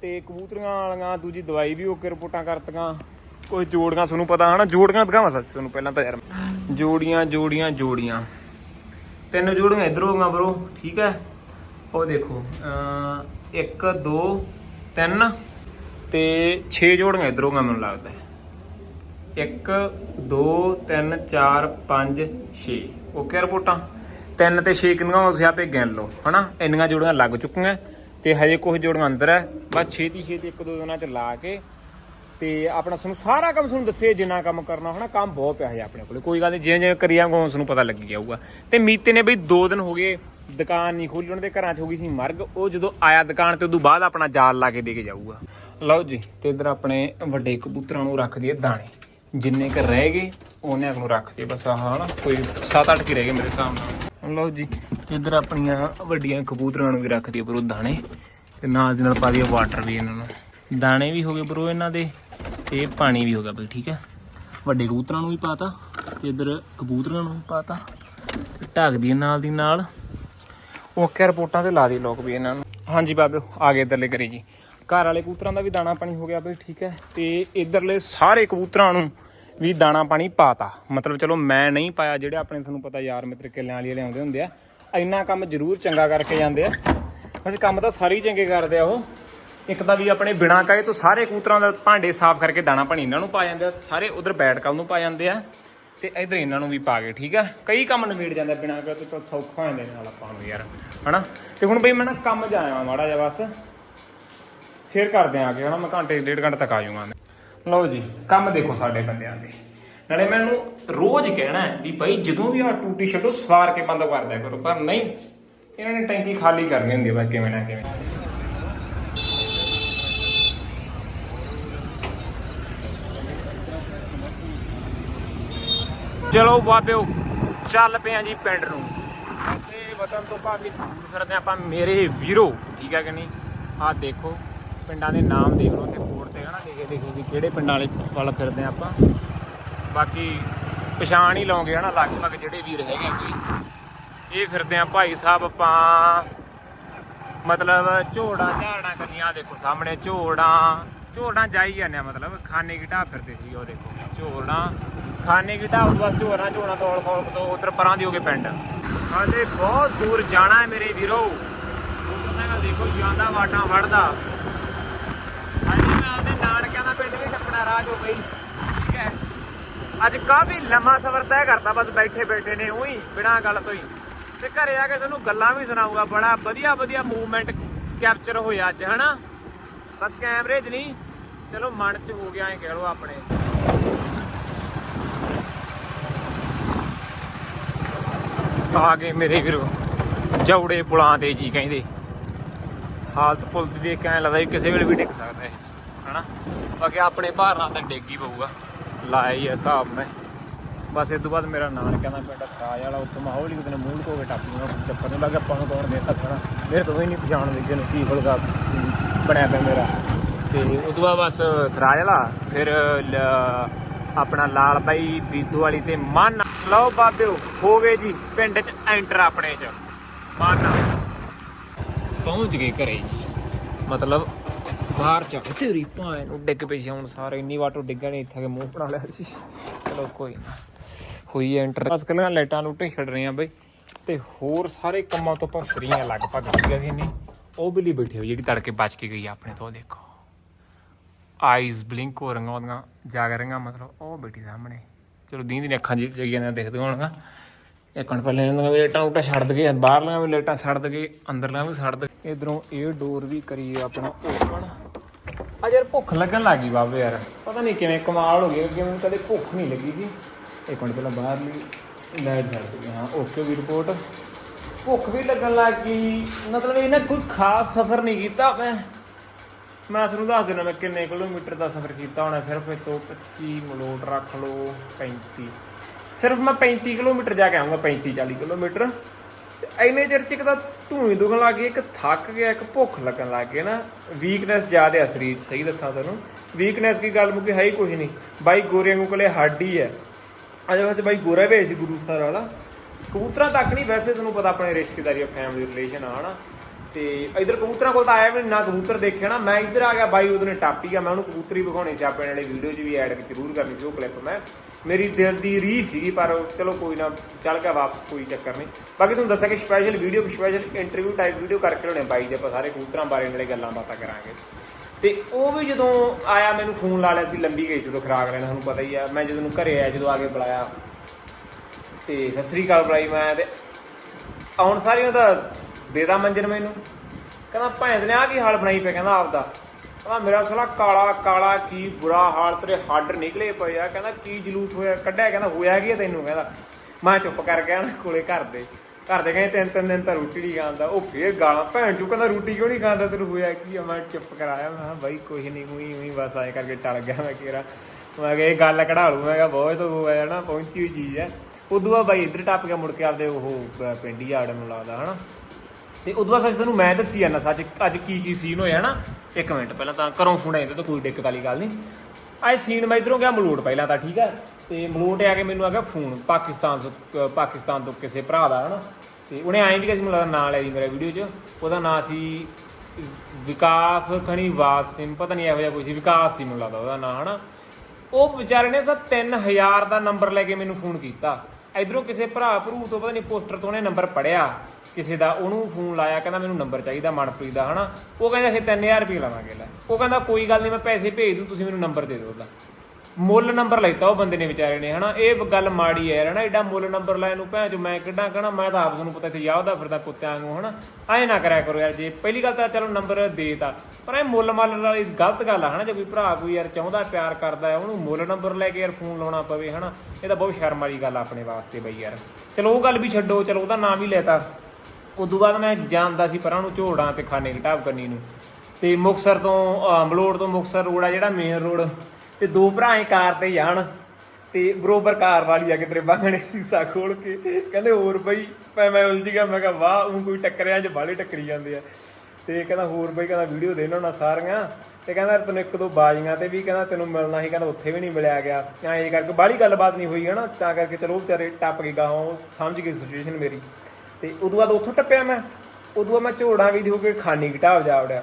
ਤੇ ਕਬੂਤਰੀਆਂ ਵਾਲੀਆਂ, ਦੂਜੀ ਦਵਾਈ ਵੀ ਓਕੇ ਰਿਪੋਰਟਾਂ ਕਰਤੀਆਂ। ਕੋਈ ਜੋੜੀਆਂ ਤੁਹਾਨੂੰ ਪਤਾ ਹਨਾ, ਜੋੜੀਆਂ ਦਿਖਾਵਾਂ ਸੱਚ ਤੁਹਾਨੂੰ ਪਹਿਲਾਂ ਤਾਂ ਯਾਰ ਜੋੜੀਆਂ ਜੋੜੀਆਂ ਜੋੜੀਆਂ। ਤਿੰਨ ਜੋੜੀਆਂ ਇਧਰ ਹੋ ਬਰੋ ਠੀਕ ਹੈ? ਉਹ ਦੇਖੋ ਅ 1 2 3 ਤੇ 6 ਜੋੜੀਆਂ ਇਧਰ ਹੋ ਗਈਆਂ ਮੈਨੂੰ ਲੱਗਦਾ ਹੈ। 1 2 3 4 5 6 ਓਕੇ ਰਿਪੋਰਟਾਂ। ਤਿੰਨ ਤੇ 6 ਕਿੰਨੀਆਂ ਤੁਸੀਂ ਆਪੇ ਗਿਣ ਲਓ, ਹਨਾ? ਇੰਨੀਆਂ ਜੋੜੀਆਂ ਲੱਗ ਚੁੱਕੀਆਂ ਤੇ ਹਜੇ ਕੁਝ ਜੋੜੀਆਂ ਅੰਦਰ ਹੈ। ਬਸ ਛੇਤੀ ਛੇਤੀ ਇੱਕ ਦੋ ਦਿਨਾਂ ਚ ਲਾ ਕੇ ਤੇ ਆਪਣਾ ਤੁਹਾਨੂੰ ਸਾਰਾ ਕੰਮ ਤੁਹਾਨੂੰ ਦੱਸੇ ਜਿੰਨਾ ਕੰਮ ਕਰਨਾ ਹੋਣਾ ਕੰਮ ਬਹੁਤ ਪਿਆ ਹੈ ਆਪਣੇ ਕੋਲੇ। ਕੋਈ ਗੱਲ ਨਹੀਂ ਜਿਵੇਂ ਜਿਵੇਂ ਕਰੀ ਜਾਵਾਂਗੇ ਤੁਹਾਨੂੰ ਪਤਾ ਲੱਗੀ ਜਾਊਗਾ। ਤੇ ਮੀਤੇ ਨੇ ਬਈ 2 ਦਿਨ ਹੋ ਗਏ ਦੁਕਾਨ ਨਹੀਂ ਖੋਲੀ ਦੇ ਘਰਾਂ 'ਚ ਹੋ ਗਈ ਸੀ ਮਰਗ। ਉਹ ਜਦੋਂ ਆਇਆ ਦੁਕਾਨ ਤੇ, ਉਦੋਂ ਬਾਅਦ ਆਪਣਾ ਜਾਲ ਲਾ ਕੇ ਦੇ ਕੇ ਜਾਊਗਾ। ਲਓ ਜੀ, ਤੇ ਇਧਰ ਆਪਣੇ ਵੱਡੇ ਕਬੂਤਰਾਂ ਨੂੰ ਰੱਖ ਦਈਏ ਦਾਣੇ। ਜਿੰਨੇ ਕ ਰਹਿ ਗਏ, ਉਹਨੇ ਨੂੰ ਰੱਖ ਦਈਏ। ਬਸ ਆਹ, ਹਨਾ, ਕੋਈ 7-8 ਕੀ ਰਹਿ ਗਏ ਮੇਰੇ ਹਿਸਾਬ ਨਾਲ। ਲਓ ਜੀ ਤੇ ਇਧਰ ਆਪਣੀਆਂ ਵੱਡੀਆਂ ਕਬੂਤਰਾਂ ਨੂੰ ਵੀ ਰੱਖ ਦਈਏ ਬਰੋ ਦਾਣੇ ਤੇ ਨਾਲ ਦੀ ਨਾਲ ਪਾ ਦਈਏ ਵਾਟਰ ਵੀ ਇਹਨਾਂ ਨੂੰ। ਦਾਣੇ ਵੀ ਹੋ ਗਏ ਬਰੋ ਇਹਨਾਂ ਦੇ ਤੇ ਪਾਣੀ ਵੀ ਹੋ ਗਿਆ ਬਈ, ਠੀਕ ਹੈ ਵੱਡੇ ਕਬੂਤਰਾਂ ਨੂੰ ਵੀ ਪਾਤਾ ਤੇ ਇਧਰ ਕਬੂਤਰਾਂ ਨੂੰ ਵੀ ਪਾਤਾ ਤੇ ਢੱਕ ਦਈਏ ਨਾਲ ਦੀ ਨਾਲ। ਓਕੇ ਰਿਪੋਰਟਾਂ ਤੇ ਲਾ ਦੀ ਲੋਕ ਵੀ ਇਹਨਾਂ ਨੂੰ। ਹਾਂਜੀ ਬਾਬੇ, ਆ ਗਏ ਇਧਰਲੇ ਕਰੀ ਜੀ। ਘਰ ਵਾਲੇ ਕਬੂਤਰਾਂ ਦਾ ਵੀ ਦਾਣਾ ਪਾਣੀ ਹੋ ਗਿਆ ਬਈ, ਠੀਕ ਹੈ ਤੇ ਇਧਰਲੇ ਸਾਰੇ ਕਬੂਤਰਾਂ ਨੂੰ ਵੀ ਦਾਣਾ ਪਾਣੀ ਪਾਤਾ। ਮਤਲਬ ਚਲੋ ਮੈਂ ਨਹੀਂ ਪਾਇਆ ਜਿਹੜੇ ਆਪਣੇ ਤੁਹਾਨੂੰ ਪਤਾ ਯਾਰ ਮਿੱਤਰ ਕਿੱਲਿਆਂ ਵਾਲੀ ਲਿਆਉਂਦੇ ਹੁੰਦੇ ਆ। ਇੰਨਾ ਕੰਮ ਜ਼ਰੂਰ ਚੰਗਾ ਕਰਕੇ ਜਾਂਦੇ ਆ। ਵੈਸੇ ਕੰਮ ਤਾਂ ਸਾਰੇ ਹੀ ਚੰਗੇ ਕਰਦੇ ਆ ਉਹ। ਇੱਕ ਤਾਂ ਵੀ ਆਪਣੇ ਬਿਨਾ ਕਹੇ ਤੋਂ ਸਾਰੇ ਕੂਤਰਾਂ ਦਾ ਭਾਂਡੇ ਸਾਫ਼ ਕਰਕੇ ਦਾਣਾ ਪਾਣੀ ਇਹਨਾਂ ਨੂੰ ਪਾ ਜਾਂਦੇ ਆ। ਸਾਰੇ ਉਧਰ ਬੈਠ ਕੱਲ ਨੂੰ ਪਾ ਜਾਂਦੇ ਆ। ਤੇ ਇਧਰ ਇਹਨਾਂ ਨੂੰ ਵੀ ਪਾ ਗਏ ਠੀਕ ਆ? ਕਈ ਕੰਮ ਨਿਬੇੜ ਜਾਂਦਾ ਬਿਨਾਂ ਕਿ ਤੇ ਸੌਖਾ ਹੋ ਜਾਂਦਾ ਨਾਲ ਆਪਾਂ ਨੂੰ ਯਾਰ, ਹਨਾ? ਤੇ ਹੁਣ ਬਈ ਮੈਂ ਨਾ ਕੰਮ ਜਾਇਆ ਮਾੜਾ ਜਿਹਾ ਬਸ। ਫੇਰ ਕਰਦੇ ਆਂ ਆ ਕੇ, ਹਨਾ? ਮੈਂ ਘੰਟੇ, ਡੇਢ ਘੰਟੇ ਤੱਕ ਆ ਜਾਊਂਗਾ ਲਓ ਜੀ, ਕੰਮ ਦੇਖੋ ਸਾਡੇ ਬੰਦਿਆਂ ਦੇ। ਨਾਲੇ ਮੈਨੂੰ ਰੋਜ਼ ਕਹਿਣਾ ਹੈ ਵੀ ਭਾਈ ਜਦੋਂ ਵੀ ਆ ਟੂਟੀ ਛੱਡੋ, ਸਵਾਰ ਕੇ ਬੰਦ ਕਰ ਦਿਆ ਕਰੋ। ਪਰ ਨਹੀਂ, ਇਹਨਾਂ ਨੇ ਟੈਂਕੀ ਖਾਲੀ ਕਰਨੀ ਹੁੰਦੀ ਹੈ ਬਸ, ਕਿਵੇਂ ਨਾ ਕਿਵੇਂ। ਚਲੋ ਬਾਬਿਓ, ਚੱਲ ਪਿਆ ਜੀ ਪਿੰਡ ਨੂੰ। ਐਸੇ ਵਤਨ ਤੋਂ ਭਾਵੇਂ ਦੂਰ ਫਿਰਦੇ ਆਪਾਂ ਮੇਰੇ ਵੀਰੋ, ਠੀਕ ਹੈ ਕਿ ਨਹੀਂ? ਆਹ ਦੇਖੋ, ਪਿੰਡਾਂ ਦੇ ਨਾਮ ਦੇਖ ਲਓ ਤੇ ਤੇ ਹਨਾ ਲਿਖੇ ਦੇਖੋ ਵੀ ਕਿਹੜੇ ਪਿੰਡਾਂ ਵਾਲੇ ਵੱਲ ਫਿਰਦੇ ਆਪਾਂ। ਬਾਕੀ ਪਛਾਣ ਹੀ ਲਾਉਂਗੇ ਹਨਾ, ਲਗਭਗ ਜਿਹੜੇ ਵੀਰ ਹੈਗੇ ਕੋਈ। ਇਹ ਫਿਰਦੇ ਆ ਭਾਈ ਸਾਹਿਬ ਆਪਾਂ, ਮਤਲਬ ਝੋੜਾ ਝਾੜਾਂ ਕੰਨੀਆਂ ਦੇਖੋ ਸਾਹਮਣੇ, ਝੋੜਾਂ ਝੋੜਾਂ ਜਾਈ ਜਾਂਦੇ ਆ ਮਤਲਬ, ਖਾਨੇ ਕੀ ਢਾਹ ਫਿਰਦੇ ਸੀ ਉਹ ਦੇਖੋ, ਝੋੜਾਂ, ਖਾਨੇ ਕੀ ਢਾਬ ਬਸ ਝੋੜਾਂ ਝੋੜਾਂ ਤੋਂ ਔਲ ਤੋਂ ਉਧਰ ਪਰਾਂ ਦੀ ਹੋ ਕੇ ਪਿੰਡ। ਹਾਲੇ ਬਹੁਤ ਦੂਰ ਜਾਣਾ ਹੈ ਮੇਰੇ ਵੀਰੋ। ਮੋਟਰਸਾਈਕਲ ਦੇਖੋ, ਜਾਂਦਾ ਵਾਟਾਂ ਫੜਦਾ ਹਾਂਜੀ ਮੈਂ ਆਪਦੇ ਨਾਨਕਿਆਂ ਦਾ ਪਿੰਡ ਵੀ ਟੱਪਣਾ ਰਾਜ ਠੀਕ ਹੈ। ਅੱਜ ਕਾਫੀ ਲੰਮਾ ਸਫ਼ਰ ਤੈਅ ਕਰਤਾ, ਬਸ ਬੈਠੇ ਬੈਠੇ ਨੇ ਉਹੀ, ਬਿਨਾਂ ਗੱਲ ਤੋਂ ਹੀ। ਤੇ ਘਰੇ ਆ ਕੇ ਤੁਹਾਨੂੰ ਗੱਲਾਂ ਵੀ ਸੁਣਾਊਗਾ, ਬੜਾ ਵਧੀਆ ਵਧੀਆ ਮੂਵਮੈਂਟ ਕੈਪਚਰ ਹੋਇਆ ਅੱਜ, ਹਨਾ? ਬਸ ਕੈਮਰੇ 'ਚ ਨਹੀਂ, ਚਲੋ ਮਨ 'ਚ ਹੋ ਗਿਆ, ਐ ਕਹਿ ਲਓ ਆਪਣੇ। ਆ ਗਏ ਮੇਰੇ ਵੀਰੋ, ਜੌੜੇ ਪੁਲਾਂ ਤੇ ਜੀ ਕਹਿੰਦੇ। ਹਾਲਤ ਪੁਲ ਦੀ ਦੇਖ ਕੇ ਐਂ ਲੱਗਦਾ ਕਿਸੇ ਵੇਲੇ ਵੀ ਡਿੱਗ ਸਕਦਾ ਹੈ ਹਨਾ? ਬਾਕੀ ਆਪਣੇ ਭਾਰ ਨਾਲ ਤਾਂ ਡਿੱਗ ਪਊਗਾ। ਲਾਇਆ ਹੀ ਹਿਸਾਬ ਮੈਂ। ਬਸ ਇਸ ਤੋਂ ਬਾਅਦ ਮੇਰਾ ਨਾਨਕਿਆਂ ਦਾ ਪਿੰਡ ਖਰਾਜ ਵਾਲਾ, ਉੱਥੇ ਮਾਹੌਲ ਹੀ ਕਿਤੇ ਨੇ ਮੂੰਹ ਧੋ ਕੇ ਟੱਪੀਆਂ ਚੱਪਰ ਨੂੰ ਲੱਗਾ ਆਪਾਂ ਨੂੰ ਕੌਣ ਦੇ ਤੱਕਣਾ ਮੇਰੇ ਤੋਂ ਹੀ ਨਹੀਂ ਪਛਾਣ ਲੱਗੇ ਨੂੰ ਕੀ ਹੋਲਗਾ ਬਣਿਆ ਪਿਆ ਮੇਰਾ। ਤੇ ਉਸ ਤੋਂ ਬਾਅਦ ਬਸ ਥਰਾਜ ਵਾਲਾ, ਫਿਰ ਆਪਣਾ ਲਾਲ ਬਾਈ ਬੀਦੂ ਵਾਲੀ ਤੇ ਮਨ। ਲਓ ਬਾਬਿਓ, ਹੋ ਗਏ ਜੀ ਪਿੰਡ 'ਚ ਐਂਟਰ ਆਪਣੇ 'ਚ। ਮਨ। ਪਹੁੰਚ ਗਏ ਘਰੇ ਜੀ। ਮਤਲਬ ਬਾਹਰ ਚ ਤੇਰੀ ਭਾਂ ਨੂੰ ਡਿੱਗ ਪਈ ਸੀ ਹੁਣ ਸਾਰੇ, ਇੰਨੀ ਵਾਟੋ ਡਿੱਗਿਆ ਨਹੀਂ ਇੱਥੇ ਕੇ ਮੂੰਹ ਬਣਾ ਲਿਆ ਸੀ। ਚਲੋ ਕੋਈ ਨਾ। ਹੋਈ ਐਂਟਰ ਬਸ ਕੱਲੀਆਂ ਲਾਈਟਾਂ ਲੂਟੇ ਛੱਡ ਰਹੇ ਰਹੀਆਂ ਬਈ। ਤੇ ਹੋਰ ਸਾਰੇ ਕੰਮਾਂ ਤੋਂ ਆਪਾਂ ਫਰੀ ਆ ਲਗਭਗ ਠੀਕ ਹੈ ਕਿ ਨਹੀਂ। ਉਹ ਬਿੱਲੀ ਬੈਠੀ ਹੋਈ ਜਿਹੜੀ ਤੜਕੇ ਬਚ ਕੇ ਗਈ ਆ ਆਪਣੇ ਤੋਂ, ਉਹ ਦੇਖੋ। ਆਈਜ਼ ਬਲਿੰਕ ਹੋ ਰਹੀਆਂ ਉਹਦੀਆਂ, ਜਾਗ ਰਹੀਆਂ ਮਤਲਬ, ਉਹ ਬੈਠੀ ਸਾਹਮਣੇ। ਚਲੋ ਦੀਨ ਦੀ ਅੱਖਾਂ ਜੀ ਜਗੀਆਂ ਨਾਲ ਦੇਖਦੇ ਹੋਣਗਾ। ਇੱਕ ਮਿੰਟ ਪਹਿਲੇ ਇਹਨਾਂ ਦੀਆਂ ਲਾਈਟਾਂ ਉਟਾ ਛੱਡ ਦਗੇ ਬਾਹਰਲੀਆਂ ਵੀ ਲੇਟਾਂ ਛੱਡ ਦਗੇ ਅੰਦਰਲੀਆਂ ਵੀ ਛੱਡ ਦਗੇ ਇਧਰੋਂ ਇਹ ਡੋਰ ਵੀ ਕਰੀ ਆਪਣਾ ਓਪਨ। ਆ ਯਾਰ ਭੁੱਖ ਲੱਗਣ ਲੱਗੀ ਬਾਬੇ ਯਾਰ। ਪਤਾ ਨਹੀਂ ਕਿਵੇਂ ਕਮਾਲ ਹੋ ਗਈ ਕਿ ਮੈਨੂੰ ਕਦੇ ਭੁੱਖ ਨਹੀਂ ਲੱਗੀ ਸੀ। ਇੱਕ ਮਿੰਟ ਪਹਿਲਾਂ ਬਾਹਰਲੀ ਲਾਈਟ ਛੱਡ ਦਗੇ ਹਾਂ, ਓਕੇ ਦੀ ਰਿਪੋਰਟ। ਭੁੱਖ ਵੀ ਲੱਗਣ ਲੱਗ ਗਈ। ਮਤਲਬ ਇਹਨਾਂ ਕੋਈ ਖਾਸ ਸਫ਼ਰ ਨਹੀਂ ਕੀਤਾ ਮੈਂ। ਮੈਂ ਤੁਹਾਨੂੰ ਦੱਸ ਦਿੰਦਾ ਮੈਂ ਕਿੰਨੇ ਕਿਲੋਮੀਟਰ ਦਾ ਸਫ਼ਰ ਕੀਤਾ ਹੋਣਾ, ਸਿਰਫ ਇਤੋਂ 25 ਮਲੋਟ ਰੱਖ ਲਓ 35 ਸਿਰਫ ਮੈਂ 35 ਕਿਲੋਮੀਟਰ ਜਾ ਕੇ ਆਉਂਗਾ 35 40 ਕਿਲੋਮੀਟਰ। ਤੇ ਇੰਨੇ ਚਿਰ ਚ ਇੱਕ ਤਾਂ ਧੂਈ ਦੁਖਣ ਲੱਗ ਗਈ ਇੱਕ ਥੱਕ ਗਿਆ ਇੱਕ ਭੁੱਖ ਲੱਗਣ ਲੱਗ ਗਈ ਨਾ। ਵੀਕਨੈਸ ਜ਼ਿਆਦਾ ਆ ਸਰੀਰ 'ਚ, ਸਹੀ ਦੱਸਾਂ ਤੁਹਾਨੂੰ। ਵੀਕਨੈਸ ਕੀ ਗੱਲ ਮੁੱਕੀ ਹੈ ਹੀ ਕੁਝ ਨਹੀਂ ਬਾਈ ਗੋਰੇ ਨੂੰ ਕੋਲੇ ਹੱਡੀ ਹੈ ਅਜੇ ਵੈਸੇ ਬਾਈ ਗੋਰਾ ਭੇਜ ਸੀ ਗੁਰੂ ਸਰ ਵਾਲਾ। ਕਬੂਤਰਾਂ ਤੱਕ ਨਹੀਂ ਵੈਸੇ ਤੁਹਾਨੂੰ ਪਤਾ ਆਪਣੇ ਰਿਸ਼ਤੇਦਾਰੀ ਫੈਮਿਲੀ ਰਿਲੇਸ਼ਨ ਆ ਹਨਾ। ਤੇ ਇਧਰ ਕਬੂਤਰਾਂ ਕੋਲ ਤਾਂ ਆਇਆ ਵੀ ਨੀ, ਨਾ ਕਬੂਤਰ ਦੇਖਿਆ ਨਾ। ਮੈਂ ਇੱਧਰ ਆ ਗਿਆ ਬਾਈ ਉਹਨੇ ਟਾਪੀ ਆ ਮੈਂ ਉਹਨੂੰ ਕਬੂਤਰੀ ਵਿਖਾਉਣੀ ਸੀ ਆਪਣੇ ਵਾਲੇ ਵੀਡੀਓ 'ਚ ਵੀ ਐਡ ਜ਼ਰੂਰ ਕਰਨੀ ਸੀ ਉਹ ਕਲਿੱਪ ਮੈਂ। ਮੇਰੀ ਦਿਲ ਦੀ ਰੀਝ ਸੀਗੀ ਪਰ ਚਲੋ ਕੋਈ ਨਾ ਚੱਲ ਗਿਆ ਵਾਪਸ ਕੋਈ ਚੱਕਰ ਨਹੀਂ। ਬਾਕੀ ਤੁਹਾਨੂੰ ਦੱਸਿਆ ਕਿ special video special interview type video ਕਰਕੇ ਹੋਣੇ ਬਾਈ ਦੇ ਆਪਾਂ ਸਾਰੇ ਕਬੂਤਰਾਂ ਬਾਰੇ ਨਾਲੇ ਗੱਲਾਂ ਬਾਤਾਂ ਕਰਾਂਗੇ। ਤੇ ਉਹ ਵੀ ਜਦੋਂ ਆਇਆ ਮੈਨੂੰ ਫੋਨ ਲਾ ਲਿਆ ਸੀ ਲੰਬੀ ਗਈ ਸੀ ਉਦੋਂ ਖਰਾਕ ਲੈਣਾ ਤੁਹਾਨੂੰ ਪਤਾ ਹੀ ਆ। ਮੈਂ ਜਦੋਂ ਨੂੰ ਘਰੇ ਆਇਆ ਜਦੋਂ ਆ ਕੇ ਬੁਲਾਇਆ। ਤੇ ਸਤਿ ਸ੍ਰੀ ਅਕਾਲ ਬੁਲਾਈ ਮੈਂ ਤੇ ਆਉਣ ਸਾਰੀ ਉਹਦਾ ਦੇਦਾ ਮੰਜਨ ਮੈਨੂੰ। ਕਹਿੰਦਾ, ਭੈਣ ਨੇ ਆ ਕੀ ਹਾਲ ਬਣਾਈ ਪਿਆ? ਕਹਿੰਦਾ, ਆਪਦਾ। ਕਹਿੰਦਾ, ਮੇਰਾ ਸਾਲਾ ਕਾਲਾ ਕਾਲਾ ਕੀ ਬੁਰਾ ਹਾਲ, ਤੇਰੇ ਹੱਡ ਨਿਕਲੇ ਪਏ ਆ। ਕਹਿੰਦਾ, ਕੀ ਜਲੂਸ ਹੋਇਆ, ਕੱਢਿਆ? ਕਹਿੰਦਾ, ਹੋਇਆ ਕੀ ਆ ਤੈਨੂੰ? ਕਹਿੰਦਾ, ਮੈਂ ਚੁੱਪ ਕਰ ਗਿਆ ਨਾ ਕੋਲੇ ਘਰ ਦੇ। ਘਰ ਦੇ ਕਹਿੰਦੇ, ਤਿੰਨ ਤਿੰਨ ਦਿਨ ਤਾਂ ਰੋਟੀ ਨਹੀਂ ਖਾਂਦਾ। ਉਹ ਫੇਰ ਗਾਲਾਂ, ਭੈਣ ਚੂ ਕਹਿੰਦਾ, ਰੋਟੀ ਕਿਉਂ ਨਹੀਂ ਖਾਂਦਾ? ਤੈਨੂੰ ਹੋਇਆ ਕੀ ਆ? ਮੈਂ ਚੁੱਪ ਕਰਾਇਆ, ਮੈਂ ਕਿਹਾ, ਬਾਈ ਕੁਝ ਨਹੀਂ ਹੋਈ ਹੋਈ ਬਸ ਆਏ ਕਰਕੇ ਟਲ ਗਿਆ ਮੈਂ ਕਿਹੜਾ ਮੈਂ ਕਿਹਾ, ਇਹ ਗੱਲ ਕਢਾ ਲੂ ਮੈਂ ਕਿਹਾ, ਬਹੁਤ ਹੋਇਆ ਨਾ, ਪਹੁੰਚੀ ਹੋਈ ਚੀਜ਼ ਹੈ ਉਦੋਂ ਬਾਅਦ ਬਾਈ ਇੱਧਰ ਟੱਪ ਕੇ ਮੁੜ ਕੇ ਆਪਦੇ ਉਹ ਪ- ਪਿੰਡ ਹੀ ਆੜਨ ਨੂੰ ਲੱਗਦਾ ਹਨਾ? ਤੇ ਉਦੋਂ ਬਾਅਦ ਸੱਚ ਤੁਹਾਨੂੰ ਮੈਂ ਦੱਸੀ ਜਾਂਦਾ, ਸੱਚ ਅੱਜ ਕੀ ਕੀ ਸੀਨ ਹੋਇਆ ਨਾ, ਇੱਕ ਮਿੰਟ ਪਹਿਲਾਂ ਤਾਂ ਘਰੋਂ ਫੋਨ ਆਇਆ ਤਾਂ ਕੋਈ ਦਿੱਕਤ ਵਾਲੀ ਗੱਲ ਨਹੀਂ। ਅੱਜ ਸੀਨ ਮੈਂ ਇਧਰੋਂ ਗਿਆ ਮਲੋਟ ਪਹਿਲਾਂ ਤਾਂ, ਠੀਕ ਹੈ ਤੇ ਮਲੋਟ ਆ ਕੇ ਮੈਨੂੰ ਆ ਗਿਆ ਫੋਨ, ਪਾਕਿਸਤਾਨ ਤੋਂ ਪਾਕਿਸਤਾਨ ਤੋਂ ਕਿਸੇ ਭਰਾ ਦਾ, ਹਨਾ? ਤੇ ਉਹਨੇ ਐਂ ਵੀ ਕਿਹਾ ਸੀ, ਮੈਨੂੰ ਨਾਂ ਲੈ ਦੀ ਮੇਰੇ ਵੀਡੀਓ 'ਚ, ਉਹਦਾ ਨਾਂ ਸੀ ਵਿਕਾਸ ਖਣੀ ਸਿੰਘ, ਪਤਾ ਨਹੀਂ ਇਹੋ ਜਿਹਾ ਕੋਈ ਸੀ, ਵਿਕਾਸ ਸੀ ਮੈਨੂੰ ਲੱਗਦਾ ਉਹਦਾ ਨਾਂ, ਹਨਾ? ਉਹ ਵਿਚਾਰੇ ਨੇ ਸਰ 3000 ਦਾ ਨੰਬਰ ਲੈ ਕੇ ਮੈਨੂੰ ਫੋਨ ਕੀਤਾ। ਇਧਰੋਂ ਕਿਸੇ ਭਰਾ ਭਰੂ ਤੋਂ ਪਤਾ ਨਹੀਂ ਪੋਸਟਰ ਤੋਂ ਉਹਨੇ ਨੰਬਰ ਪੜਿਆ ਕਿਸੇ ਦਾ ਉਹਨੂੰ ਫੋਨ ਲਾਇਆ, ਕਹਿੰਦਾ ਮੈਨੂੰ ਨੰਬਰ ਚਾਹੀਦਾ ਮਨਪ੍ਰੀਤ ਦਾ, ਹਨਾ? ਉਹ ਕਹਿੰਦਾ, ਫਿਰ 3000 ਰੁਪਏ ਲਵਾਂਗੇ ਲੈ। ਉਹ ਕਹਿੰਦਾ, ਕੋਈ ਗੱਲ ਨਹੀਂ ਮੈਂ ਪੈਸੇ ਭੇਜ ਦੂੰ, ਤੁਸੀਂ ਮੈਨੂੰ ਨੰਬਰ ਦੇ ਦਿਓ ਉਹਦਾ। ਮੁੱਲ ਨੰਬਰ ਲੈਤਾ ਉਹ ਬੰਦੇ ਨੇ ਵਿਚਾਰੇ ਨੇ, ਹਨਾ? ਇਹ ਗੱਲ ਮਾੜੀ ਹੈ ਯਾਰ, ਹਨਾ? ਐਡਾ ਮੁੱਲ ਨੰਬਰ ਲੈਣ ਨੂੰ ਭੈਣ ਜੋ ਮੈਂ ਕਿੱਡਾ ਕਹਣਾ? ਮੈਂ ਤਾਂ ਆਪ ਤੁਹਾਨੂੰ ਪਤਾ ਇੱਥੇ ਯਾਵਦਾ ਫਿਰਦਾ ਕੁੱਤਿਆਂ ਵਾਂਗੂ, ਹਨਾ? ਐ ਨਾ ਕਰਿਆ ਕਰੋ ਯਾਰ ਜੇ, ਪਹਿਲੀ ਗੱਲ ਤਾਂ ਚਲੋ ਨੰਬਰ ਦੇਤਾ, ਪਰ ਇਹ ਮੁੱਲ ਮੱਲ ਵਾਲੀ ਗਲਤ ਗੱਲ ਆ, ਹਨਾ? ਜੇ ਕੋਈ ਭਰਾ ਕੋਈ ਯਾਰ ਚਾਹੁੰਦਾ, ਪਿਆਰ ਕਰਦਾ ਹੈ, ਉਹਨੂੰ ਮੁੱਲ ਨੰਬਰ ਲੈ ਕੇ ਯਾਰ ਫੋਨ ਲਾਉਣਾ ਪਵੇ, ਹਨਾ? ਇਹ ਤਾਂ ਬਹੁਤ ਸ਼ਰਮ ਵਾਲੀ ਗੱਲ ਆਪਣੇ ਵਾਸਤੇ ਬਈ ਯਾਰ। ਚਲੋ, ਉਹ ਗੱਲ ਵੀ ਛੱਡੋ, ਚਲੋ, ਉਹਦਾ ਨਾਮ ਹੀ ਲੈਤਾ। ਉਦੋਂ ਬਾਅਦ ਮੈਂ ਜਾਂਦਾ ਸੀ ਪਰਾਂ ਨੂੰ ਝੋੜਾਂ ਤੇ ਖਾਨੇ ਘਟਾਬ ਕਰਨੀ ਨੂੰ। ਤੇ ਮੁਕਸਰ ਤੋਂ ਮਲੋੜ ਤੋਂ ਮੁਕਸਰ ਰੋਡ ਆ ਜਿਹੜਾ ਮੇਨ ਰੋਡ। ਤੇ ਦੋ ਭਰਾ ਐ ਕਾਰ ਤੇ ਜਾਣ, ਤੇ ਬਰੋਬਰ ਕਾਰ ਵਾਲੀ ਆ ਕੇ ਤੇਰੇ ਬਾਹਣੇ ਸੀਸਾ ਖੋਲ ਕੇ। ਕਹਿੰਦੇ ਹੋਰ ਬਈ ਪੈ ਮੈਂ ਉਲਝ ਗਿਆ, ਮੈਂ ਕਿਹਾ ਵਾਹ ਉਹ ਕੋਈ ਟੱਕਰਿਆ, ਅੱਜ ਬਾਲੇ ਟੱਕਰੀ ਜਾਂਦੇ ਆ। ਤੇ ਕਹਿੰਦਾ ਹੋਰ ਬਈ, ਕਹਿੰਦਾ ਵੀਡੀਓ ਦੇ ਲੈਣਾ ਸਾਰੀਆਂ। ਤੇ ਕਹਿੰਦਾ ਤੈਨੂੰ ਇੱਕ ਦੋ ਬਾਜੀਆਂ ਤੇ ਵੀ ਕਹਿੰਦਾ ਤੈਨੂੰ ਮਿਲਣਾ ਸੀ, ਕਹਿੰਦਾ ਉੱਥੇ ਵੀ ਨਹੀਂ ਮਿਲਿਆ ਗਿਆ। ਐਂ ਕਰਕੇ ਬਾਹਲੀ ਗੱਲਬਾਤ ਨਹੀਂ ਹੋਈ ਹੈ ਨਾ ਤਾਂ ਕਰਕੇ ਚਲੋ ਉਹ ਵਿਚਾਰੇ ਟੱਪ ਗਏ ਗਾਹੋਂ ਸਮਝ ਗਏ ਸਿਚੁਏਸ਼ਨ ਮੇਰੀ। ਤੇ ਉਦੋਂ ਬਾਅਦ ਉੱਥੋਂ ਟੱਪਿਆ ਮੈਂ। ਉਦੋਂ ਬਾਅਦ ਮੈਂ ਝੋੜਾਂ ਵੀ ਹੋ ਕੇ ਖਾਨੀ ਘਟਾਵ ਜਾ ਵੜਿਆ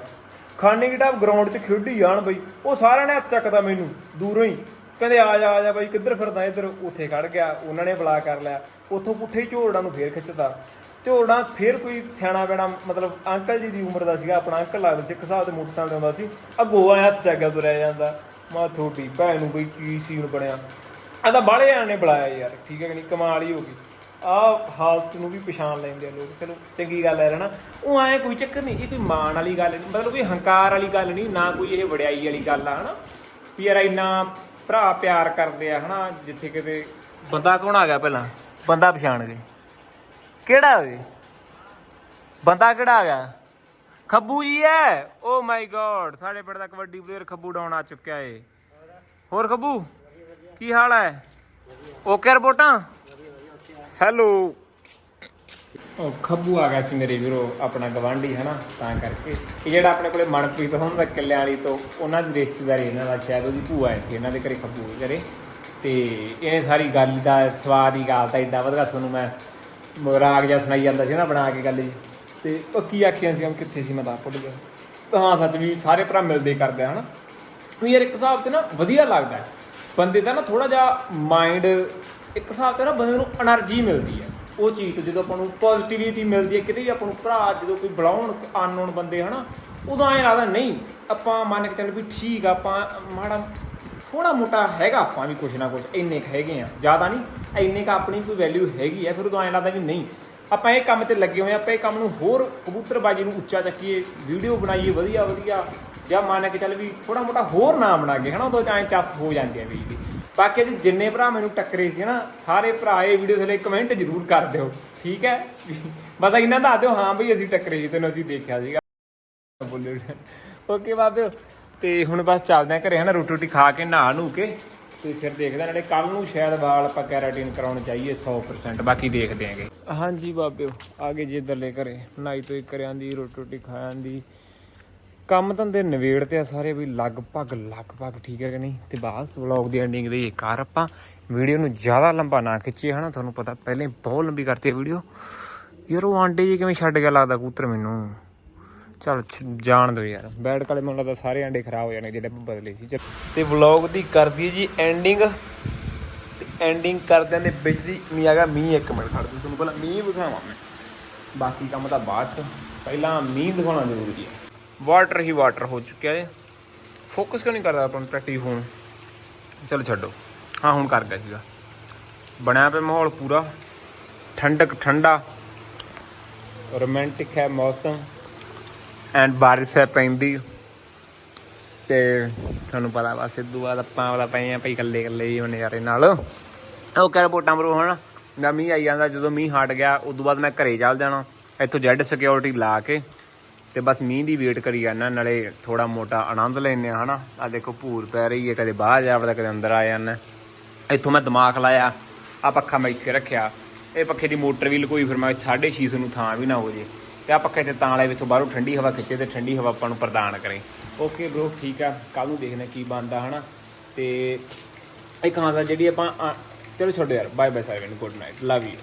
ਖਾਨੀ ਘਟਾਵ ਗਰਾਊਂਡ 'ਚ ਖੇਡੀ ਜਾਣ ਬਈ। ਉਹ ਸਾਰਿਆਂ ਨੇ ਹੱਥ ਚੱਕਦਾ ਮੈਨੂੰ, ਦੂਰੋਂ ਹੀ। ਕਹਿੰਦੇ ਆ ਜਾ ਆ ਜਾ ਬਈ, ਕਿੱਧਰ ਫਿਰਦਾ ਇੱਧਰ? ਉੱਥੇ ਖੜ ਗਿਆ। ਉਹਨਾਂ ਨੇ ਬੁਲਾ ਕਰ ਲਿਆ। ਉੱਥੋਂ ਪੁੱਠੇ ਹੀ ਝੋੜਾਂ ਨੂੰ ਫੇਰ ਖਿੱਚਦਾ ਝੋੜਾਂ ਫੇਰ ਕੋਈ ਸਿਆਣਾ ਬੈਣਾ, ਮਤਲਬ ਅੰਕਲ ਜੀ ਦੀ ਉਮਰ ਦਾ ਸੀਗਾ। ਆਪਣਾ ਅੰਕਲ ਲੱਗਦਾ ਸੀ, ਇੱਕ ਹਿਸਾਬ ਦੇ ਮੋਟਰਸਾਈਕਲ ਤੇ ਆਉਂਦਾ ਸੀ। ਅੱਗੋਂ ਆਇਆ ਹੱਥ ਚੱਕਿਆ ਤੁਰਿਆ ਜਾਂਦਾ। ਮਾ ਥੋੜੀ ਭੈਣ ਨੂੰ ਕੋਈ ਕੀ ਸੀਨ ਬਣਿਆ? ਆ ਤਾਂ ਬਾਹਲੇ ਆਣੇ ਬੁਲਾਇਆ ਯਾਰ। ਠੀਕ ਹੈ ਕਿ ਨਹੀਂ? ਕਮਾਲ ਹੀ ਹੋ ਗਈ। ਆ ਹਾਲਤ ਨੂੰ ਵੀ ਪਛਾਣ ਲੈਂਦੇ ਆ ਲੋਕ। ਚਲੋ, ਚੰਗੀ ਗੱਲ ਹੈ ਹਨਾ। ਉਹ ਐ ਕੋਈ ਚੱਕਰ ਨਹੀਂ, ਇਹ ਕੋਈ ਮਾਣ ਵਾਲੀ ਗੱਲ ਨਹੀਂ, ਮਤਲਬ ਕੋਈ ਹੰਕਾਰ ਵਾਲੀ ਗੱਲ ਨਹੀਂ, ਨਾ ਕੋਈ ਇਹ ਵਡਿਆਈ ਵਾਲੀ ਗੱਲ ਆ ਹਨਾ। ਵੀ ਯਾਰ ਇੰਨਾ ਭਰਾ ਪਿਆਰ ਕਰਦੇ ਆ ਹਨਾ, ਜਿੱਥੇ ਕਿਤੇ ਬੰਦਾ ਕੌਣ ਆ ਗਿਆ ਪਹਿਲਾਂ? ਬੰਦਾ ਪਛਾਣ ਗਏ। ਕਿਹੜਾ ਓਏ ਬੰਦਾ ਕਿਹੜਾ ਆ ਗਿਆ? ਖੱਬੂ ਜੀ ਐ ਓ ਮਾਈ ਗੋਡ ਸਾਡੇ ਪਿੰਡ ਦਾ ਕਬੱਡੀ ਪਲੇਅਰ ਖੱਬੂ ਡਾਉਣ ਆ ਚੁੱਕਿਆ ਏ। ਹੋਰ ਖੱਬੂ, ਕੀ ਹਾਲ ਹੈ? ਓਕੇ ਰਿਪੋਰਟਾਂ? ਹੈਲੋ। ਉਹ ਖੱਬੂ ਆ ਗਿਆ ਸੀ ਮੇਰੇ ਵੀਰੋ, ਆਪਣਾ ਗਵਾਂਢੀ ਹੈ ਨਾ ਤਾਂ ਕਰਕੇ। ਇਹ ਜਿਹੜਾ ਆਪਣੇ ਕੋਲੇ ਮਨਪ੍ਰੀਤ ਹੁੰਦਾ ਕਿੱਲਿਆਂ ਵਾਲੀ ਤੋਂ, ਉਹਨਾਂ ਦੀ ਰਿਸ਼ਤੇਦਾਰੀ ਇਹਨਾਂ ਦਾ ਸ਼ਾਇਦ ਉਹਦੀ ਭੂਆ ਇੱਥੇ, ਇਹਨਾਂ ਦੇ ਘਰੇ ਖੱਬੂ ਦੇ ਘਰੇ। ਤੇ ਇਹਨੇ ਸਾਰੀ ਗੱਲ ਦਾ, ਸਵਾਦ ਹੀ ਗੱਲ ਤਾਂ ਏਡਾ ਵਧੀਆ ਤੁਹਾਨੂੰ ਮੈਂ ਰਾਗ ਜਿਹਾ ਸੁਣਾਈ ਜਾਂਦਾ ਸੀ ਨਾ, ਬਣਾ ਕੇ ਗੱਲ ਜੀ। ਤੇ ਉਹ ਕੀ ਆਖੀਆਂ ਸੀ ਹਮ ਕਿੱਥੇ ਸੀ, ਮੈਂ ਤਾਂ ਭੁੱਲ ਗਿਆ। ਹਾਂ, ਸੱਚ ਵੀ ਸਾਰੇ ਭਰਾ ਮਿਲਦੇ ਕਰਦੇ ਆ, ਹਨਾ? ਵੀ ਯਾਰ ਇੱਕ ਹਿਸਾਬ ਤੇ ਨਾ ਵਧੀਆ ਲੱਗਦਾ। ਬੰਦੇ ਦਾ ਨਾ ਥੋੜਾ ਜਿਹਾ ਮਾਈਂਡ ਇੱਕ ਹਿਸਾਬ ਤੇ ਨਾ ਬੰਦੇ ਨੂੰ એનર્ਜੀ ਮਿਲਦੀ ਹੈ। ਉਹ ਚੀਜ਼ ਤੋਂ ਜਦੋਂ ਆਪਾਂ ਨੂੰ ਪੋਜ਼ਿਟਿਵਿਟੀ ਮਿਲਦੀ ਹੈ, ਕਿਤੇ ਵੀ ਆਪਾਂ ਨੂੰ ਭਰਾ ਜਦੋਂ ਕੋਈ ਬੁਲਾਉਣ ਅਨਨੋਨ ਬੰਦੇ ਹਨਾ, ਉਦੋਂ ਐਂ ਲੱਗਦਾ ਨਹੀਂ, ਆਪਾਂ ਮੰਨ ਕੇ ਚੱਲ ਵੀ ਠੀਕ ਆ, ਆਪਾਂ ਮਾੜਾ ਥੋੜਾ ਮੋਟਾ ਹੈਗਾ ਆਪਾਂ ਵੀ ਕੁਛ ਨਾ ਕੁਛ, ਇੰਨੇ ਕ ਹੈਗੇ ਆ, ਜ਼ਿਆਦਾ ਨਹੀਂ, ਇੰਨੇ ਕ ਆਪਣੀ ਕੋਈ ਵੈਲਿਊ ਹੈਗੀ ਆ, ਫਿਰ ਉਦੋਂ ਐਂ ਲੱਗਦਾ ਵੀ ਨਹੀਂ। ਆਪਾਂ ਇਹ ਕੰਮ 'ਚ ਲੱਗੇ ਹੋਏ ਆਪਾਂ ਇਹ ਕੰਮ ਨੂੰ ਹੋਰ ਕਬੂਤਰਬਾਜੀ ਨੂੰ ਉੱਚਾ ਚੱਕੀਏ ਵੀਡੀਓ ਬਣਾਈਏ ਵਧੀਆ ਵਧੀਆ ਜਾਂ ਮੰਨ ਕੇ ਚੱਲ ਵੀ ਥੋੜਾ ਮੋਟਾ ਹੋਰ ਨਾਮ ਬਣਾ ਕੇ ਹਨਾ, ਉਦੋਂ ਐਂ ਚੱਸ ਹੋ ਜਾਂਦੀ ਆ ਵੀ ਬਾਕੀ ਜੀ ਜਿੰਨੇ ਭਰਾ ਮੈਨੂੰ ਟੱਕਰੇ ਸੀ ਨਾ ਸਾਰੇ ਭਰਾ ਇਹ ਵੀਡੀਓ ਥੱਲੇ ਕਮੈਂਟ ਜ਼ਰੂਰ ਕਰ ਦਿਓ, ਠੀਕ ਹੈ? ਬਸ ਇੰਨਾ ਦੱਸ ਦਿਓ, ਹਾਂ ਬਈ ਅਸੀਂ ਟੱਕਰੇ ਸੀ, ਤੈਨੂੰ ਅਸੀਂ ਦੇਖਿਆ ਸੀਗਾ। ਬੋਲੇ ਓਕੇ ਬਾਬਿਓ ਤੇ ਹੁਣ ਬਸ ਚੱਲਦੇ ਆ ਘਰੇ ਹਨਾ ਰੋਟੀ ਰੋਟੀ ਖਾ ਕੇ, ਨਹਾ ਨੂ ਕੇ, ਤੇ ਫਿਰ ਦੇਖਦੇ ਆ ਨਾਲੇ ਕੱਲ ਨੂੰ ਸ਼ਾਇਦ ਵਾਲ ਆਪਾਂ ਕੈਰਾਟਿਨ ਕਰਾਉਣ ਚਾਹੀਏ 100% ਬਾਕੀ ਦੇਖਦੇ ਆਂਗੇ ਹਾਂਜੀ ਬਾਬਿਓ, ਆ ਗਏ ਜੀ ਇੱਧਰਲੇ ਘਰੇ। ਨਾਈ ਤੋਂ ਇੱਕ ਕਰਿਆਂ ਦੀ ਰੋਟੀ ਰੋਟੀ ਖਾਇਆਂ ਦੀ। ਕੰਮ ਧੰਦੇ ਨਵੇੜ ਤੇ ਆ ਸਾਰੇ ਵੀ ਲਗਭਗ ਲਗਭਗ ਠੀਕ ਹੈ ਕਿ ਨਹੀਂ? ਤੇ ਬਸ ਵਲੌਗ ਦੀ ਐਂਡਿੰਗ ਦੇ ਇਹ ਕਰ ਆਪਾਂ ਵੀਡੀਓ ਨੂੰ ਜ਼ਿਆਦਾ ਲੰਬਾ ਨਾ ਖਿੱਚੀਏ, ਹਨਾ? ਤੁਹਾਨੂੰ ਪਤਾ ਪਹਿਲੇ ਬਹੁਤ ਲੰਬੀ ਕਰਤੀ ਵੀਡੀਓ ਯਾਰ ਉਹ ਆਂਡੇ ਜੀ ਕਿਵੇਂ ਛੱਡ ਗਿਆ ਲੱਗਦਾ ਕਬੂਤਰ ਮੈਨੂੰ। ਚਲ ਜਾਣ ਦਿਓ ਯਾਰ। ਬੈਡ ਕਾਲੇ ਮੈਨੂੰ ਲੱਗਦਾ ਸਾਰੇ ਆਂਡੇ ਖਰਾਬ ਹੋ ਜਾਣੇ ਜਿਹੜੇ ਆਪਾਂ ਬਦਲੇ ਸੀ। ਚੱਲ। ਤੇ ਵਲੌਗ ਦੀ ਕਰਦੀ ਹੈ ਜੀ ਐਂਡਿੰਗ ਤੇ ਐਂਡਿੰਗ ਕਰਦਿਆਂ ਦੇ ਵਿੱਚ ਦੀ ਮੀਂਹ ਆ ਗਿਆ, ਮੀਂਹ ਇੱਕ ਮਿੰਟ ਖੜ ਤੁਸੀਂ ਤੁਹਾਨੂੰ ਪਹਿਲਾਂ ਮੀਂਹ ਵਿਖਾਵਾਂ ਮੈਂ। ਬਾਕੀ ਕੰਮ ਤਾਂ ਬਾਅਦ ਚ। ਪਹਿਲਾਂ ਮੀਂਹ ਦਿਖਾਉਣਾ ਜ਼ਰੂਰੀ ਹੈ। ਵਾਟਰ ਹੀ ਵਾਟਰ ਹੋ ਚੁੱਕਿਆ ਹੈ। ਫੋਕਸ ਕਿਉਂ ਨਹੀਂ ਕਰਦਾ ਆਪਾਂ ਪ੍ਰੈਕਟਿਸ ਹੋਣ? ਚਲੋ ਛੱਡੋ। ਹਾਂ, ਹੁਣ ਕਰ ਗਿਆ ਸੀਗਾ। ਬਣਿਆ ਪਿਆ ਮਾਹੌਲ ਪੂਰਾ। ਠੰਡਕ ਠੰਡਾ। ਰੋਮਾਂਟਿਕ ਹੈ ਮੌਸਮ। ਐਂਡ ਬਾਰਿਸ਼ ਹੈ ਪੈਂਦੀ। ਤੇ ਤੁਹਾਨੂੰ ਪਤਾ ਵਾ, ਸਿੱਧੂ ਬਾਅਦ ਆਪਾਂ ਵਾਲਾ ਪਏ ਆ ਭਈ ਇਕੱਲੇ ਇਕੱਲੇ ਹੀ ਹੁਣ ਨਜ਼ਾਰੇ ਨਾਲ। ਉਹ ਕਹਿ ਰਿਪੋਰਟਾਂ ਬਰੋ ਹੁਣ। ਨਾ ਮੀਂਹ ਆਈ ਜਾਂਦਾ, ਜਦੋਂ ਮੀਂਹ ਹਟ ਗਿਆ, ਉਦੋਂ ਬਾਅਦ ਮੈਂ ਘਰੇ ਚੱਲ ਜਾਣਾ। ਇੱਥੋਂ ਜੈਡ ਸਿਕਿਉਰਿਟੀ ਲਾ ਕੇ ਤੇ ਬਸ ਮੀਂਹ ਦੀ ਵੇਟ ਕਰੀ ਜਾਂਦਾ ਨਾਲੇ ਥੋੜਾ ਮੋਟਾ ਆਨੰਦ ਲੈਨੇ ਆ ਹਨਾ? ਆ ਦੇਖੋ, ਭੂਰ ਪੈ ਰਹੀ ਹੈ, ਕਦੇ ਬਾਹਰ ਜਾ ਵੜਦਾ ਕਦੇ ਅੰਦਰ ਆ ਜਾਂਦਾ ਇੱਥੋਂ ਮੈਂ ਦਿਮਾਗ ਲਾਇਆ ਆ ਪੱਖਾ ਮੈਂ ਇੱਥੇ ਰੱਖਿਆ। ਇਹ ਪੱਖੇ ਦੀ ਮੋਟਰ ਵੀ ਲਕੋਈ, ਫਿਰ ਮੈਂ 650 ਨੂੰ ਥਾਂ ਵੀ ਨਾ ਹੋ ਜੇ ਤੇ ਆ ਪੱਖੇ ਤੇ ਤਾਂ ਲਾਏ ਵਿੱਚੋਂ ਬਾਹਰੋਂ ਠੰਡੀ ਹਵਾ ਖਿੱਚੇ ਤੇ ਠੰਡੀ ਹਵਾ ਆਪਾਂ ਨੂੰ ਪ੍ਰਦਾਨ ਕਰੇ। ਓਕੇ ਬ్రో ਠੀਕ ਆ। ਕੱਲ ਨੂੰ ਦੇਖਦੇ ਹਾਂ ਕੀ ਬਣਦਾ, ਹਨਾ? ਤੇ ਇੱਕ ਹਾਂ ਦਾ ਜਿਹੜੀ ਆਪਾਂ ਚਲੋ ਛੱਡੋ ਯਾਰ। ਬਾਏ ਬਾਏ ਸਾਰਿਆਂ ਨੂੰ ਗੁੱਡ ਨਾਈਟ ਲਵ ਯੂ